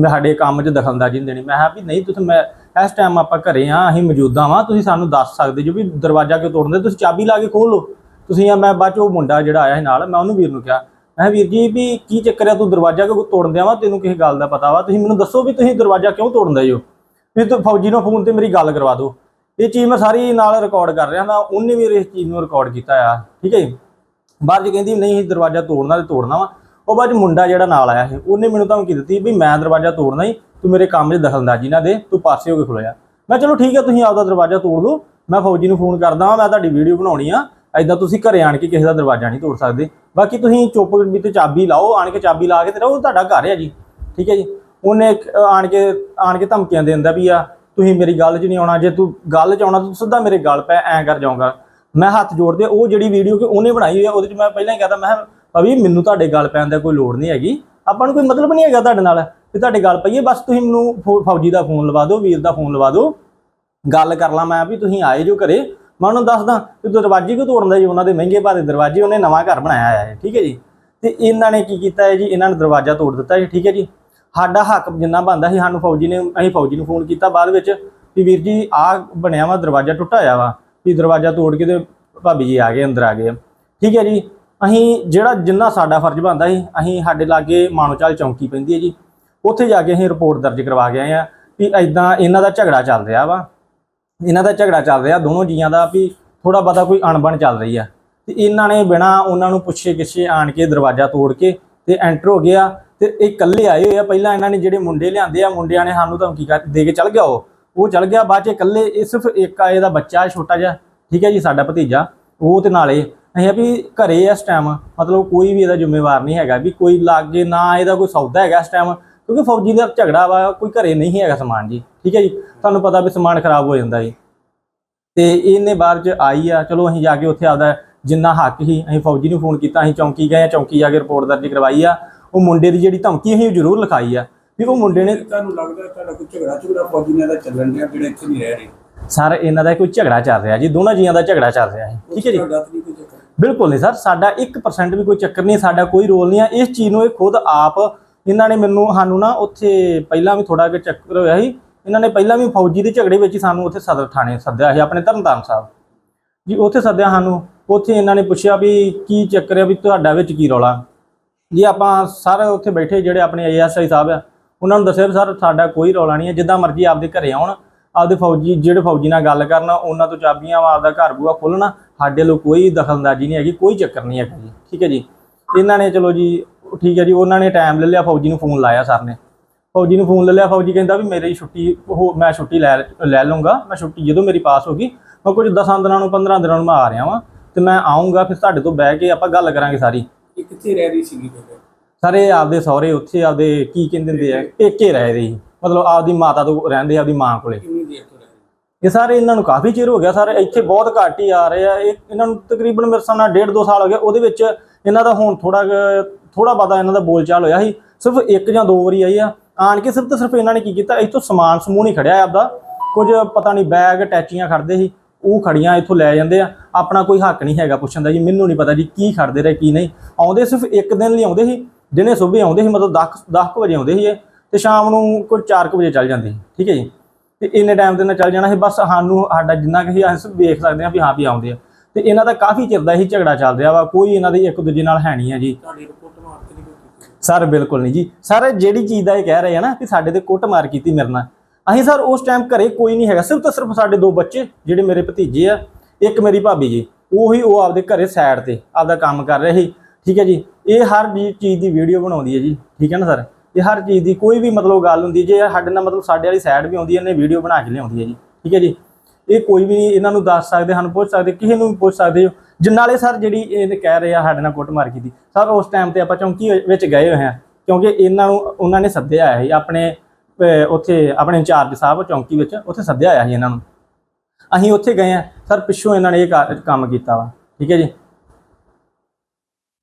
ਸਾਡੇ ਕੰਮ 'ਚ ਦਖਲਅੰਦਾਜ਼ੀ ਨਹੀਂ ਦੇਣੀ। ਮੈਂ ਕਿਹਾ ਵੀ ਨਹੀਂ, ਤੁਸੀਂ ਮੈਂ ਇਸ ਟਾਈਮ ਆਪਾਂ ਘਰੇ ਆ, ਅਸੀਂ ਮੌਜੂਦਾ ਵਾਂ, ਤੁਸੀਂ ਸਾਨੂੰ ਦੱਸ ਸਕਦੇ ਜੋ ਵੀ ਦਰਵਾਜ਼ਾ ਕਿਉਂ ਤੋੜਨ ਦੇ, ਤੁਸੀਂ ਚਾਬੀ ਲਾ ਕੇ ਖੋਲ ਲਓ। ਤੁਸੀਂ ਆ, ਮੈਂ ਬਾਅਦ 'ਚ ਉਹ ਮੁੰਡਾ ਜਿਹੜਾ ਆਇਆ ਸੀ ਨਾਲ, ਮੈਂ ਉਹਨੂੰ ਵੀਰ ਨੂੰ ਕਿਹਾ। ਮੈਂ ਕਿਹਾ, ਵੀਰ ਜੀ, ਵੀ ਕੀ ਚੱਕਰ ਆ, ਤੂੰ ਦਰਵਾਜ਼ਾ ਕਿਉਂ ਤੋੜਨ ਦਿਆ ਵਾ? ਤੈਨੂੰ ਕਿਸੇ ਗੱਲ ਦਾ ਪਤਾ ਵਾ। ਤੁਸੀਂ ਮੈਨੂੰ ਦੱਸੋ ਵੀ ਤੁਸੀਂ ਦਰਵਾਜ਼ਾ ਕਿਉਂ ਤੋੜਨ ਦੇ ਜੋ? ਵੀ ਤੂੰ ਫੌਜੀ ਨੂੰ ਫੋਨ ਤੇ ਮੇਰੀ ਗੱਲ ਕਰਵਾ ਦਿਓ। ਇਹ ਚੀਜ਼ ਮੈਂ ਸਾਰੀ ਨਾਲ ਰਿਕਾਰਡ ਕਰ ਰਿਹਾ ਹਾਂ ਉਹਨੇ ਵੀ ਇਸ ਚੀਜ਼ ਨੂੰ ਰਿਕਾਰਡ ਕੀਤਾ ਆ, ਠੀਕ ਹੈ ਜੀ? ਬਾਅਦ ਚ ਕਹਿੰਦੀ, ਨਹੀਂ ਦਰਵਾਜ਼ਾ ਤੋੜਨਾ ਤੇ ਤੋੜਨਾ ਵਾ। ਉਹ ਬਾਅਦ 'ਚ ਮੁੰਡਾ ਜਿਹੜਾ ਨਾਲ ਆਇਆ ਸੀ, ਉਹਨੇ ਮੈਨੂੰ ਧਮਕੀ ਦਿੱਤੀ ਵੀ ਮੈਂ ਦਰਵਾਜ਼ਾ ਤੋੜਨਾ ਹੀ ਤੂੰ ਮੇਰੇ ਕੰਮ 'ਚ ਦਖਲਅੰਦਾਜ਼ੀ ਨਾ ਦੇ, ਤੂੰ ਪਾਸੇ ਹੋ ਕੇ ਖਲੋਇਆ ਮੈਂ ਚਲੋ ਠੀਕ ਹੈ ਤੁਸੀਂ ਆਪਦਾ ਦਰਵਾਜ਼ਾ ਤੋੜ ਦਿਓ ਮੈਂ ਫੌਜੀ ਨੂੰ ਫੋਨ ਕਰਦਾ ਹਾਂ ਮੈਂ ਤੁਹਾਡੀ ਵੀਡੀਓ ਬਣਾਉਣੀ ਆ। ਐਦਾਂ ਤੁਸੀਂ ਘਰੇ ਆਣ ਕੇ ਕਿਸੇ ਦਾ ਦਰਵਾਜ਼ਾ ਨਹੀਂ ਤੋੜ ਸਕਦੇ। ਬਾਕੀ ਤੁਸੀਂ ਚੁੱਪ ਵੀ ਤੇ ਚਾਬੀ ਲਾਓ, ਆਣ ਕੇ ਚਾਬੀ ਲਾ ਕੇ ਤੇ ਰਹੋ, ਤੁਹਾਡਾ ਘਰ ਹੈ ਜੀ, ਠੀਕ ਹੈ ਜੀ? ਉਹਨੇ ਇੱਕ, ਆਣ ਕੇ ਆਣ ਕੇ ਧਮਕੀਆਂ ਦੇ ਦਿੰਦਾ ਵੀ ਆ ਤੁਸੀਂ ਮੇਰੀ ਗੱਲ 'ਚ ਨਹੀਂ ਆਉਣਾ ਜੇ ਤੂੰ ਗੱਲ 'ਚ ਆਉਣਾ ਤੂੰ ਸਿੱਧਾ ਮੇਰੇ ਗੱਲ ਪੈ ਐਂ ਕਰ ਜਾਊਂਗਾ। ਮੈਂ ਹੱਥ ਜੋੜਦੇ ਉਹ ਜਿਹੜੀ ਵੀਡੀਓ ਕਿ ਉਹਨੇ ਬਣਾਈ ਹੋਈ ਆ ਉਹਦੇ 'ਚ ਮੈਂ ਪਹਿਲਾਂ ਹੀ ਕਹਤਾ ਮੈਂ ਕਿਹਾ, ਅਭੀ ਮੈਨੂੰ ਤੁਹਾਡੇ ਗੱਲ ਪੈਣ ਦਾ ਕੋਈ ਲੋੜ ਨਹੀਂ ਹੈਗੀ। ਆਪਾਂ ਨੂੰ ਕੋਈ ਮਤਲਬ ਨਹੀਂ ਹੈਗਾ ਤੁਹਾਡੇ ਨਾਲ ਵੀ ਤੁਹਾਡੇ ਗੱਲ ਪਈਏ ਬਸ ਤੁਸੀਂ ਮੈਨੂੰ ਫੌ- ਫੌਜੀ ਦਾ ਫੋਨ ਲਵਾ ਦਿਓ ਵੀਰ ਦਾ ਫੋਨ ਲਵਾ ਦਿਓ। ਗੱਲ ਕਰ ਲਾਂ ਮੈਂ ਵੀ ਤੁਸੀਂ ਆਏ ਜੋ ਘਰੇ। ਮੈਂ ਉਹਨੂੰ ਦੱਸਦਾ ਕਿ ਦਰਵਾਜ਼ੇ ਕਿਉਂ ਤੋੜਨ ਦਾ ਜੀ? ਉਹਨਾਂ ਦੇ ਮਹਿੰਗੇ ਭਾਰੇ ਦਰਵਾਜ਼ੇ ਉਹਨੇ ਨਵਾਂ ਘਰ ਬਣਾਇਆ ਹੋਇਆ ਹੈ ਠੀਕ ਹੈ ਜੀ? ਤੇ ਇਹਨਾਂ ਨੇ ਕੀ ਕੀਤਾ ਹੈ ਜੀ? ਇਹਨਾਂ ਨੇ ਦਰਵਾਜ਼ਾ ਤੋੜ ਦਿੱਤਾ ਜੀ ਠੀਕ ਹੈ ਜੀ? ਸਾਡਾ ਹੱਕ ਜਿੰਨਾ ਬਣਦਾ ਸੀ, ਸਾਨੂੰ ਫੌਜੀ ਨੇ, ਅਸੀਂ ਫੌਜੀ ਨੂੰ ਫੋਨ ਕੀਤਾ ਬਾਅਦ ਵਿੱਚ ਵੀ ਵੀਰ ਜੀ ਆ ਬਣਿਆ ਵਾ, ਦਰਵਾਜ਼ਾ ਟੁੱਟਾ ਹੋਇਆ ਵਾ, ਵੀ ਦਰਵਾਜ਼ਾ ਤੋੜ ਕੇ ਤੇ ਭਾਬੀ ਜੀ ਆ ਗਏ, ਅੰਦਰ ਆ ਗਏ ਠੀਕ ਹੈ ਜੀ, ਅਸੀਂ ਜਿਹੜਾ ਜਿੰਨਾ ਸਾਡਾ ਫਰਜ਼ ਬਣਦਾ ਸੀ, ਅਸੀਂ ਸਾਡੇ ਲਾਗੇ ਮਾਨੋਚਾਲ ਚੌਂਕੀ ਪੈਂਦੀ ਹੈ ਜੀ, ਉੱਥੇ ਜਾ ਕੇ ਅਸੀਂ ਰਿਪੋਰਟ ਦਰਜ ਕਰਵਾ ਕੇ ਆਏ ਆ ਵੀ ਐਦਾਂ ਇਹਨਾਂ ਦਾ ਝਗੜਾ ਚੱਲ ਰਿਹਾ ਵਾ। ਇਹਨਾਂ ਦਾ ਝਗੜਾ ਚੱਲ ਰਿਹਾ, ਦੋਨੋਂ ਜੀਆਂ ਦਾ ਵੀ ਥੋੜਾ ਬਹੁਤਾ ਕੋਈ ਅਣਬਣ ਚੱਲ ਰਹੀ ਆ। ਤੇ ਇਹਨਾਂ ਨੇ ਬਿਨਾ ਉਹਨਾਂ ਨੂੰ ਪੁੱਛੇ ਕਿਛੇ ਆਣ ਕੇ ਦਰਵਾਜ਼ਾ ਤੋੜ ਕੇ ਤੇ ਐਂਟਰ ਹੋ ਗਿਆ ਤੇ ਇਹ ਇਕੱਲੇ ਆਏ ਹੋਏ ਆ, ਪਹਿਲਾਂ ਇਹਨਾਂ ਨੇ ਜਿਹੜੇ ਮੁੰਡੇ ਲਿਆਂਦੇ ਆ, ਮੁੰਡਿਆਂ ਨੇ ਸਾਨੂੰ ਧਮਕੀ ਕਰ- ਦੇ ਕੇ ਚੱਲ ਗਿਆ ਉਹ। ਉਹ ਚੱਲ ਗਿਆ, ਬਾਅਦ ਚ ਇਕੱਲੇ, ਇਹ ਸਿਰਫ ਇੱਕ ਆ ਇਹਦਾ ਬੱਚਾ ਛੋਟਾ ਜਿਹਾ। ਠੀਕ ਹੈ ਜੀ, ਸਾਡਾ ਭਤੀਜਾ। ਉਹ ਤੇ ਨਾਲੇ ਅਸੀਂ ਆ ਵੀ ਘਰੇ ਇਸ ਟਾਈਮ ਮਤਲਬ ਕੋਈ ਵੀ ਇਹਦਾ ਜ਼ਿੰਮੇਵਾਰ ਨਹੀਂ ਹੈਗਾ ਵੀ ਕੋਈ ਲਾਗੇ ਨਾ ਇਹਦਾ ਕੋਈ ਸੌਦਾ ਹੈਗਾ ਇਸ ਟਾਈਮ ਕਿਉਂਕਿ ਫੌਜੀ ਦਾ ਝਗੜਾ ਵਾ, ਕੋਈ ਘਰੇ ਨਹੀਂ ਹੈਗਾ ਸਮਾਨ ਜੀ। ਠੀਕ ਹੈ ਜੀ, ਤੁਹਾਨੂੰ ਪਤਾ ਵੀ ਸਮਾਨ ਖਰਾਬ ਹੋ ਜਾਂਦਾ ਜੀ। ਤੇ ਇਹਨੇ ਬਾਅਦ ਚ ਆਈ ਆ, ਚਲੋ ਅਸੀਂ ਜਾ ਕੇ ਉੱਥੇ ਆਪਦਾ ਜਿੰਨਾ ਹੱਕ ਹੀ ਅਸੀਂ ਫੌਜੀ ਨੂੰ ਫੋਨ ਕੀਤਾ, ਅਸੀਂ ਚੌਂਕੀ ਗਏ ਆ, ਚੌਂਕੀ ਜਾ ਕੇ ਰਿਪੋਰਟ ਦਰਜ ਕਰਵਾਈ ਆ। ਉਹ ਮੁੰਡੇ ਦੀ ਜਿਹੜੀ ਧਮਕੀ ਅਸੀਂ ਉਹ ਜ਼ਰੂਰ ਲਿਖਾਈ ਆ ਵੀ ਉਹ ਮੁੰਡੇ ਨੇ ਤੁਹਾਨੂੰ ਲੱਗਦਾ ਤੁਹਾਡਾ ਕੋਈ ਝਗੜਾ ਝਗੜਾ ਫੌਜੀ ਨਾਲ ਦਾ ਚੱਲਣ ਡਿਆ ਜਿਹੜੇ ਇੱਥੇ ਨਹੀਂ ਰਹਿ ਰਹੇ? ਸਰ ਇਹਨਾਂ ਦਾ ਕੋਈ ਝਗੜਾ ਚੱਲ ਰਿਹਾ ਜੀ ਦੋਨਾਂ ਜੀਆਂ ਦਾ ਝਗੜਾ ਚੱਲ ਰਿਹਾ ਹੈ ਠੀਕ ਹੈ ਜੀ? ਬਿਲਕੁਲ ਨਹੀਂ ਸਰ ਸਾਡਾ 1% ਵੀ ਕੋਈ ਚੱਕਰ ਨਹੀਂ ਸਾਡਾ ਕੋਈ ਰੋਲ ਨਹੀਂ ਆ। ਇਸ ਚੀਜ਼ ਨੂੰ ਇਹ ਖੁਦ ਆਪ ਇਹਨਾਂ ਨੇ ਮੈਨੂੰ ਸਾਨੂੰ ਨਾ ਉੱਥੇ ਪਹਿਲਾਂ ਵੀ ਥੋੜਾ ਜਿਹਾ ਚੱਕਰ ਹੋਇਆ ਸੀ ਇਹਨਾਂ ਨੇ ਪਹਿਲਾਂ ਵੀ ਫੌਜੀ ਦੇ ਝਗੜੇ ਵਿੱਚ ਸਾਨੂੰ ਉੱਥੇ ਸਦਰ ਥਾਣੇ ਸੱਦਿਆ ਸੀ ਆਪਣੇ ਤਰਨਤਾਰਨ ਸਾਹਿਬ। ਜੀ ਉੱਥੇ ਸੱਦਿਆ ਸਾਨੂੰ ਉੱਥੇ ਇਹਨਾਂ ਨੇ ਪੁੱਛਿਆ ਵੀ ਕੀ ਚੱਕਰ ਹੈ ਵੀ ਤੁਹਾਡਾ ਵਿੱਚ ਕੀ ਰੌਲਾ? ਜੀ ਆਪਾਂ ਸਾਰੇ ਉੱਥੇ ਬੈਠੇ ਜਿਹੜੇ ਆਪਣੇ ਏਐਸਆਈ ਸਾਹਿਬ ਆ, ਉਹਨਾਂ ਨੂੰ ਦੱਸਿਆ ਵੀ ਸਰ ਸਾਡਾ ਕੋਈ ਰੌਲਾ ਨਹੀਂ ਹੈ, ਜਿੱਦਾਂ ਮਰਜ਼ੀ ਆਪਦੇ ਘਰੇ ਆਉਣ, ਆਪਦੇ ਫੌਜੀ, ਜਿਹੜੇ ਫੌਜੀ ਨਾਲ ਗੱਲ ਕਰਨ, ਉਹਨਾਂ ਤੋਂ ਚਾਬੀਆਂ ਵਾ, ਆਪਦਾ ਘਰ ਬੂਆ ਖੋਲਣਾ ਸਾਡੇ ਲੋ ਕੋਈ ਦਖਲਅੰਦਾਜ਼ੀ ਨਹੀਂ ਹੈਗੀ, ਕੋਈ ਚੱਕਰ ਨਹੀਂ ਹੈਗਾ ਜੀ, ਠੀਕ ਹੈ ਜੀ। ਇਹਨਾਂ ਨੇ ਚਲੋ ਜੀ, ਠੀਕ ਹੈ ਜੀ, ਉਹਨਾਂ ਨੇ ਟਾਈਮ ਲੈ ਲਿਆ, ਫੌਜੀ ਨੂੰ ਫੋਨ ਲਾਇਆ ਸਰ ਨੇ। ਫੌਜੀ ਨੂੰ ਫੋਨ ਲੈ ਲਿਆ, ਫੌਜੀ ਕਹਿੰਦਾ ਵੀ ਮੇਰੀ ਛੁੱਟੀ, ਉਹ ਮੈਂ ਛੁੱਟੀ ਲੈ ਲੈ ਲਵਾਂਗਾ ਮੈਂ ਛੁੱਟੀ ਜਦੋਂ ਮੇਰੀ ਪਾਸ ਹੋ ਗਈ, ਮੈਂ ਕੁਝ 10 ਦਿਨਾਂ ਨੂੰ 15 ਦਿਨਾਂ ਨੂੰ ਮੈਂ ਆ ਰਿਹਾ ਵਾਂ, ਤੇ ਮੈਂ ਆਉਂਗਾ ਫਿਰ ਤੁਹਾਡੇ ਤੋਂ ਬਹਿ ਕੇ ਆਪਾਂ ਗੱਲ ਕਰਾਂਗੇ ਸਾਰੀ। ਕਿੱਥੇ ਰਹਿ ਰਹੀ ਸੀਗੀ ਤੁਹਾਡੇ? ਸਾਰੇ ਆਪਦੇ ਸਹੁਰੇ ਉੱਥੇ ਆਪਦੇ ਕੀ ਕਹਿੰਦੇ ਹੁੰਦੇ ਆ ਪੇਕੇ? ਰਹਿ ਰਹੀ ਮਤਲਬ ਆਪਦੀ ਮਾਤਾ ਤੋਂ ਰਹਿੰਦੇ ਆਪਦੀ ਮਾਂ ਕੋਲੇ। ਕਿੰਨੀ ਦੇਰ ਤੋਂ ਰਹਿ ਰਹੀ? ਇਹ ਸਾਰੇ ਇਹਨਾਂ ਨੂੰ ਕਾਫੀ ਚਿਰ ਹੋ ਗਿਆ ਸਾਰੇ ਇੱਥੇ ਬਹੁਤ ਘੱਟ ਹੀ ਆ ਰਹੇ ਆ। ਇਹ ਇਹਨਾਂ ਨੂੰ ਤਕਰੀਬਨ ਮੇਰੇ ਸਾਹਮਣੇ ਡੇਢ ਦੋ ਸਾਲ ਹੋ ਗਏ। ਉਹਦੇ ਵਿੱਚ ਇਹਨਾਂ ਦਾ ਹੁਣ ਥੋੜਾ ਥੋੜਾ ਬਾਦਾ ਇਹਨਾਂ ਦਾ ਬੋਲਚਾਲ ਹੋਇਆ ਸੀ। ਸਿਰਫ ਇੱਕ ਜਾਂ ਦੋ ਵਾਰੀ ਆਈ ਆ। ਆਣ ਕੇ ਸਿਰਫ ਤੇ ਸਿਰਫ ਇਹਨਾਂ ਨੇ ਕੀ ਕੀਤਾ ਇੱਥੋਂ ਸਮਾਨ ਸਮੂਹ ਨਹੀਂ ਖੜਿਆ ਆਪਦਾ। ਕੁਝ ਪਤਾ ਨਹੀਂ ਬੈਗ ਟੈਚੀਆਂ ਖੜਦੇ ਸੀ। ਉਹ ਖੜੀਆਂ ਇੱਥੋਂ ਲੈ ਜਾਂਦੇ ਆ। ਆਪਣਾ ਕੋਈ ਹੱਕ ਨਹੀਂ ਹੈਗਾ ਪੁੱਛਣ ਦਾ ਜੀ ਮੈਨੂੰ ਨਹੀਂ ਪਤਾ ਜੀ ਕੀ ਖੜਦੇ ਰਹੇ ਕੀ ਨਹੀਂ। ਆਉਂਦੇ ਸਿਰਫ ਇੱਕ ਦਿਨ ਲਈ ਆਉਂਦੇ ਸੀ ਦਿਨੇ ਸਵੇਰੇ ਆਉਂਦੇ ਸੀ ਮਤਲਬ 10 10 ਵਜੇ ਆਉਂਦੇ ਸੀ ਤੇ ਸ਼ਾਮ ਨੂੰ ਕੋਈ 4 ਵਜੇ ਚੱਲ ਜਾਂਦੇ ਠੀਕ ਹੈ ਜੀ। ਤੇ ਇੰਨੇ ਟਾਈਮ ਦੇ ਨਾਲ ਚੱਲ ਜਾਣਾ ਸੀ ਬਸ ਸਾਨੂੰ ਸਾਡਾ ਜਿੰਨਾ ਕਿ ਅਸੀਂ ਵੇਖ ਸਕਦੇ ਹਾਂ ਵੀ ਹਾਂ ਵੀ ਆਉਂਦੇ ਆ। ਤੇ ਇਹਨਾਂ ਦਾ ਕਾਫੀ ਚਿਰ ਦਾ ਹੀ ਝਗੜਾ ਚੱਲ ਰਿਹਾ ਵਾ ਕੋਈ ਇਹਨਾਂ ਦੇ ਇੱਕ ਦੂਜੇ ਨਾਲ ਹੈ ਨਹੀਂ ਆ ਜੀ। ਸਰ ਬਿਲਕੁਲ ਨਹੀਂ ਜੀ। ਸਰ ਜਿਹੜੀ ਚੀਜ਼ ਦਾ ਇਹ ਕਹਿ ਰਹੇ ਆ ਨਾ ਕਿ ਸਾਡੇ ਤੇ ਕੁੱਟਮਾਰ ਕੀਤੀ ਮੇਰੇ ਨਾਲ ਅਸੀਂ ਸਰ ਉਸ ਟਾਈਮ ਘਰੇ ਕੋਈ ਨਹੀਂ ਹੈਗਾ, ਸਿਰਫ ਤਾਂ ਸਿਰਫ ਸਾਡੇ ਦੋ ਬੱਚੇ, ਜਿਹੜੇ ਮੇਰੇ ਭਤੀਜੇ ਆ, ਇੱਕ ਮੇਰੀ ਭਾਬੀ ਜੀ, ਉਹੀ ਉਹ ਆਪਦੇ ਘਰੇ ਸਾਈਡ ਤੇ ਆਪਦਾ ਕੰਮ ਕਰ ਰਹੇ ਸੀ, ਠੀਕ ਹੈ ਜੀ। ਇਹ ਹਰ ਜੀ- ਚੀਜ਼ ਦੀ ਵੀਡੀਓ ਬਣਾਉਂਦੀ ਹੈ ਜੀ, ਠੀਕ ਹੈ ਨਾ ਸਰ? ਇਹ ਹਰ ਚੀਜ਼ ਦੀ ਕੋਈ ਵੀ ਮਤਲਬ ਗੱਲ ਹੁੰਦੀ ਜੇ ਸਾਡੇ ਨਾਲ ਮਤਲਬ ਸਾਡੇ ਵਾਲੀ ਸਾਈਡ ਵੀ ਆਉਂਦੀ ਹੈ, ਇਹਨੇ ਵੀਡੀਓ ਬਣਾ ਕੇ ਲਿਆਉਂਦੀ ਹੈ ਜੀ, ਠੀਕ ਹੈ ਜੀ। ਇਹ ਕੋਈ ਵੀ ਨਹੀਂ ਇਹਨਾਂ ਨੂੰ ਦੱਸ ਸਕਦੇ, ਸਾਨੂੰ ਪੁੱਛ ਸਕਦੇ, ਕਿਸੇ ਨੂੰ ਵੀ ਪੁੱਛ ਸਕਦੇ ਹੋ। ਜਨਾਲੇ ਸਰ ਜਿਹੜੀ ਇਹ ਕਹਿ ਰਹੇ ਆ ਸਾਡੇ ਨਾਲ ਕੁੱਟਮਾਰ ਕੀਤੀ, ਸਰ ਉਸ ਟਾਈਮ ਤੇ ਆਪਾਂ ਚੌਂਕੀ ਵਿੱਚ ਗਏ ਹੋਏ ਹਾਂ, ਕਿਉਂਕਿ ਇਹਨਾਂ ਨੂੰ, ਉਹਨਾਂ ਨੇ ਸੱਦਿਆ ਹੈ ਸੀ ਆਪਣੇ ਉੱਥੇ ਆਪਣੇ ਇੰਚਾਰਜ ਸਾਹਿਬ ਚੌਂਕੀ ਵਿੱਚ ਉੱਥੇ ਸੱਦਿਆ ਆਇਆ ਸੀ ਇਹਨਾਂ ਨੂੰ। ਅਸੀਂ ਉੱਥੇ ਗਏ ਆ। ਸਰ, ਪਿੱਛੋਂ ਇਹਨਾਂ ਨੇ ਇਹ ਕਾ- ਕੰਮ ਕੀਤਾ ਵਾ। ਠੀਕ ਹੈ ਜੀ?